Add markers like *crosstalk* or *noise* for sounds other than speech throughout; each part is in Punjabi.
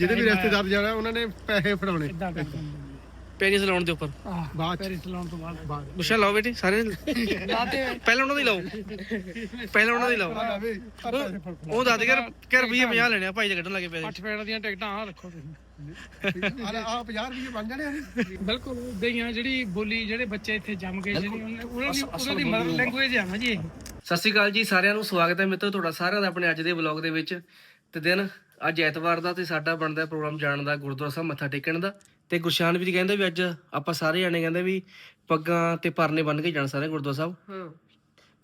ਜਿਹਦੇ ਵੀ ਰਿਸ਼ਤੇਦਾਰ ਜਾਣਾ ਉਹਨਾਂ ਨੇ ਪੈਸੇ ਫੜਾਉਣੇ। ਇਦਾਂ ਕਰਦੇ ਪੈਰਿਸ ਲਾਉਣ ਦੇ ਉੱਪਰ। ਬਾਅਦ। ਪੈਰਿਸ ਲਾਉਣ ਤੋਂ ਬਾਅਦ। ਗੁੱਛਾ ਲਾਓ ਬੇਟੇ ਸਾਰੇ। ਲਾਤੇ ਪਹਿਲਾਂ ਉਹਨਾਂ ਦੀ ਲਾਓ। ਪਹਿਲਾਂ ਉਹਨਾਂ ਦੀ ਲਾਓ। ਉਹ ਦੱਸ ਕਰ ਕਰ 20 50 ਲੈਣੇ ਆ ਭਾਈ ਦੇ ਕੱਢਣ ਲੱਗੇ ਪੈਸੇ। ਅੱਠ ਪੈੜ ਦੀਆਂ ਟਿਕਟਾਂ ਆ ਰੱਖੋ ਤੁਸੀਂ। ਆ 50 ਰੁਪਏ ਬਣ ਜਾਣੇ ਆ। ਬਿਲਕੁਲ ਉਦਾਂ ਹੀ ਆ ਜਿਹੜੀ ਬੋਲੀ ਜਿਹੜੇ ਬੱਚੇ ਇੱਥੇ ਜੰਮ ਗਏ ਜਿਹੜੀ ਉਹਨਾਂ ਉਹਨਾਂ ਦੀ ਉਹਨਾਂ ਦੀ ਮਦਰ ਲੈਂਗੁਏਜ ਆ ਨਾ ਜੀ। ਇਹ ਸਤਿ ਸ਼੍ਰੀ ਅਕਾਲ ਜੀ ਸਾਰਿਆਂ ਨੂੰ ਸਵਾਗਤ ਹੈ ਮਿੱਤਰੋ ਤੁਹਾਡਾ ਸਾਰਿਆਂ ਦਾ ਆਪਣੇ ਅੱਜ ਦੇ ਵਲੌਗ ਦੇ ਵਿੱਚ। ਤੇ ਦਿਨ ਅੱਜ ਐਤਵਾਰ ਦਾ ਤੇ ਸਾਡਾ ਬਣਦਾ ਪ੍ਰੋਗਰਾਮ ਜਾਣ ਦਾ ਗੁਰਦੁਆਰਾ ਸਾਹਿਬ ਮੱਥਾ ਟੇਕਣ ਦਾ। ਤੇ ਗੁਰਸ਼ਾਨ ਵੀ ਕਹਿੰਦੇ ਵੀ ਅੱਜ ਆਪਾਂ ਸਾਰੇ ਜਾਣੇ ਕਹਿੰਦੇ ਵੀ ਪੱਗਾਂ ਤੇ ਪਰਨੇ ਬੰਨ ਕੇ ਜਾਣ ਸਾਰੇ ਗੁਰਦੁਆਰਾ ਸਾਹਿਬ। ਹਾਂ।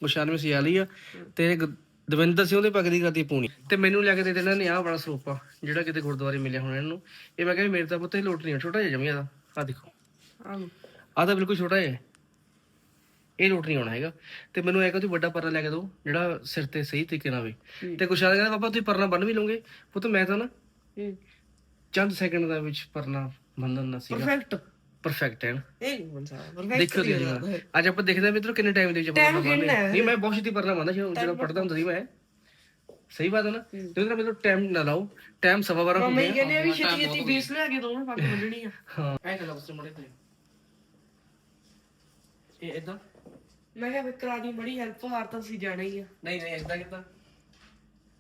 ਗੁਰਸ਼ਾਨ ਵੀ ਸਿਆਲੀ ਆ। ਤੇ ਦਵਿੰਦਰ ਸਿੰਘ ਉਹਦੇ ਪੱਗ ਦੀ ਕਰਦੀ ਪੂਣੀ। ਤੇ ਮੈਨੂੰ ਲਿਆ ਕੇ ਦੇ ਦੇਣਾ ਨੇ ਆਹ ਬੜਾ ਸਰੂਪਾ ਜਿਹੜਾ ਕਿਤੇ ਗੁਰਦੁਆਰੇ ਮਿਲਿਆ ਹੋਣਾ ਇਹਨੂੰ। ਇਹ ਮੈਂ ਕਿਹਾ ਵੀ ਮੇਰੇ ਤਾਂ ਪੁੱਤ ਇਹ ਲੋਟ ਨਹੀਂ ਆ, ਛੋਟਾ ਜਿਹਾ ਜਮੀਆ ਦਾ। ਆ ਦੇਖੋ। ਆਹ ਤਾਂ ਬਿਲਕੁਲ ਛੋਟਾ ਜਿਹਾ। ਇਹ ਲੋਟ ਨਹੀਂ ਆਉਣਾ ਹੈਗਾ। ਤੇ ਮੈਨੂੰ ਐ ਕਿ ਵੱਡਾ ਪਰਨਾ ਲੈ ਕੇ ਦਿਓ ਜਿਹੜਾ ਸਿਰ ਤੇ ਸਹੀ ਤਰੀਕੇ ਨਾਲ ਹੋਵੇ ਤੇ ਕੁਛ ਕਹਿੰਦਾ ਪਾਪਾ ਤੁਸੀਂ ਪਰਨਾ ਬੰਨ ਵੀ ਲਓਗੇ। ਪੁੱਤ ਮੈਂ ਤਾਂ ਨਾ ਚੰਦ ਸੈਕਿੰਡ ਦਾ ਵਿੱਚ ਪਰਨਾ ਬੰਨਣ ਦਾ ਸੀਗਾ। ਪਰਫੈਕਟ ਪਰਫੈਕਟ ਹੈ ਨਾ ਦੇਖੋ ਦੇਖੋ ਅੱਜ ਆਪਾਂ ਦੇਖਦੇ ਹਾਂ ਮਿੱਤਰੋ ਕਿੰਨੇ ਟਾਈਮ ਦੇ ਵਿੱਚ ਆਪਾਂ। ਨਹੀਂ ਮੈਂ ਬਹੁਤ ਛੇਤੀ ਪਰਨਾ ਬੰਨਦਾ ਸੀ ਜਦੋਂ ਪੜਦਾ ਹੁੰਦਾ ਸੀ ਮੈਂ। ਸਹੀ ਬਾਤ ਹੈ ਨਾ? ਤੇ ਉਹਦਾ ਮੈਨੂੰ ਟਾਈਮ ਨਾ ਲਾਓ ਟਾਈਮ ਸਵਾ ਬਾਰਾਂ ਹੋ ਗਿਆ। ਕਹਿੰਦੇ ਆ ਵੀ ਛੇਤੀ ਛੇਤੀ ਬੀਸ ਲਿਆ ਕੇ ਦੋਵੇਂ ਪੱਗ ਬੰਨਣੀ ਆ। ਹਾਂ। ਐ ਨਾ ਉਸ ਮੜੇ ਤੇ। ਇਹ ਇਦਾਂ ਮੈਂ ਕਿਹਾ ਵੀ ਕਰਾ ਦੀ ਬੜੀ ਹੈਲਪ ਹਾਰ ਤਾਂ ਅਸੀਂ ਜਾਣਾ ਹੀ ਆ। ਨਹੀਂ ਨਹੀਂ ਇਦਾਂ ਕਿਦਾਂ?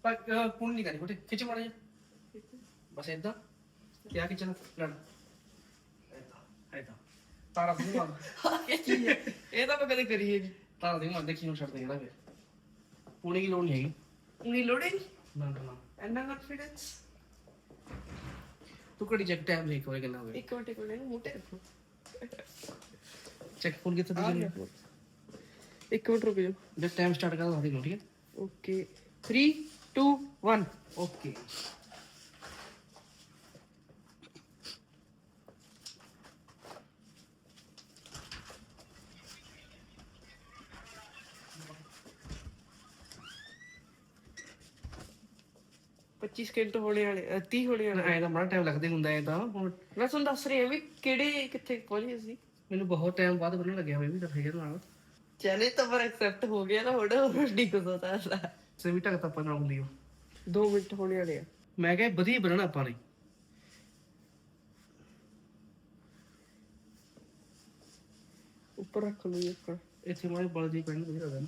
ਪਰ ਅਹ, ਹੁਣ ਨਹੀਂ ਕਰੀ ਬੁੱਟੇ ਖਿੱਚ ਮਾੜਾ ਜਿਹਾ। ਬਸ ਇਦਾਂ ਕਿਆ ਖਿੱਚਣਾ? ਲੜ ਇਦਾਂ ਇਦਾਂ ਤਾਰਾ ਦੀ ਮਾਰ ਇਹ ਤਾਂ ਮੈਂ ਕਦੇ ਕਰੀ ਹੈ ਨਹੀਂ। ਤਾਰਾ ਦੀ ਮਾਰ ਦੇਖੀ ਨੂੰ ਛੱਡ ਦੇ ਜਿਹੜਾ ਫਿਰ। ਪੁਣੇ ਦੀ ਲੋੜ ਨਹੀਂ ਹੈਗੀ? ਉਨੀ ਲੋੜੇ ਨਹੀਂ। ਨਾ ਨਾ ਨਾ। ਐਨਾ ਕੌਨਫੀਡੈਂਸ ਤੂੰ ਕਿਹੜੀ ਚੈੱਕ ਟਾਈਮ ਲੈ ਕੋਈ ਕਿੰਨਾ ਹੋਵੇ ਇੱਕ ਮਿੰਟ ਕੋਲ ਇਹਨੂੰ ਮੂੰਹ ਤੇ ਰੱਖੋ। ਚੈੱਕ ਫੋਨ ਕਿੱਥੇ phone। ਇੱਕ ਮਿੰਟ ਰੁਕ ਜਾਓ। ਜੇ ਟਾਈਮ ਸਟਾਰਟ ਕਰ ਦੋ ਠੀਕ ਹੈ? ਓਕੇ। 3 2 1 ਓਕੇ ਪੱਚੀ ਸਕਿੰਟ ਹੋਣੇ ਵਾਲੇ ਅ, 30 ਹੋਣੇ ਵਾਲੇ। ਐ ਤਾਂ ਬੜਾ ਟਾਈਮ ਲੱਗਦਾ ਹੁੰਦਾ ਹੈ ਤਾਂ। ਹੁਣ ਮੈਂ ਤੁਹਾਨੂੰ ਦੱਸ ਰਹੀ ਹਾਂ ਵੀ ਕਿਹੜੇ ਕਿੱਥੇ ਪਹੁੰਚੇ ਸੀ ਮੈਨੂੰ ਬਹੁਤ ਟਾਈਮ ਬਾਅਦ ਬੰਨਣ ਲੱਗਿਆ ਹੋਇਆ ਵੀ ਤਾਂ ਫੇਰ ਨਾਲ ਚਲੇ ਤਾਂ ਪਰ ਐਕਸੈਪਟ ਹੋ ਗਿਆ ਨਾ ਹੁਣ ਹੋਰ ਨਹੀਂ ਕੁਝ ਹੋਤਾ ਸੇ ਵੀ ਟਕ ਤਾਂ ਆਪਾਂ ਨਾਲ ਹੁੰਦੀ ਹੋ। 2 ਮਿੰਟ ਹੋਣੇ ਵਾਲੇ ਆ। ਮੈਂ ਕਿਹਾ ਵਧੀਆ ਬਣਨਾ ਆਪਾਂ ਨੇ ਉੱਪਰ ਰੱਖ ਲਓ ਇੱਕ। ਇੱਥੇ ਮਾਰੇ ਬਲ ਜੀ ਪੈਣ ਵਧੀਆ ਲੱਗਦਾ ਨਾ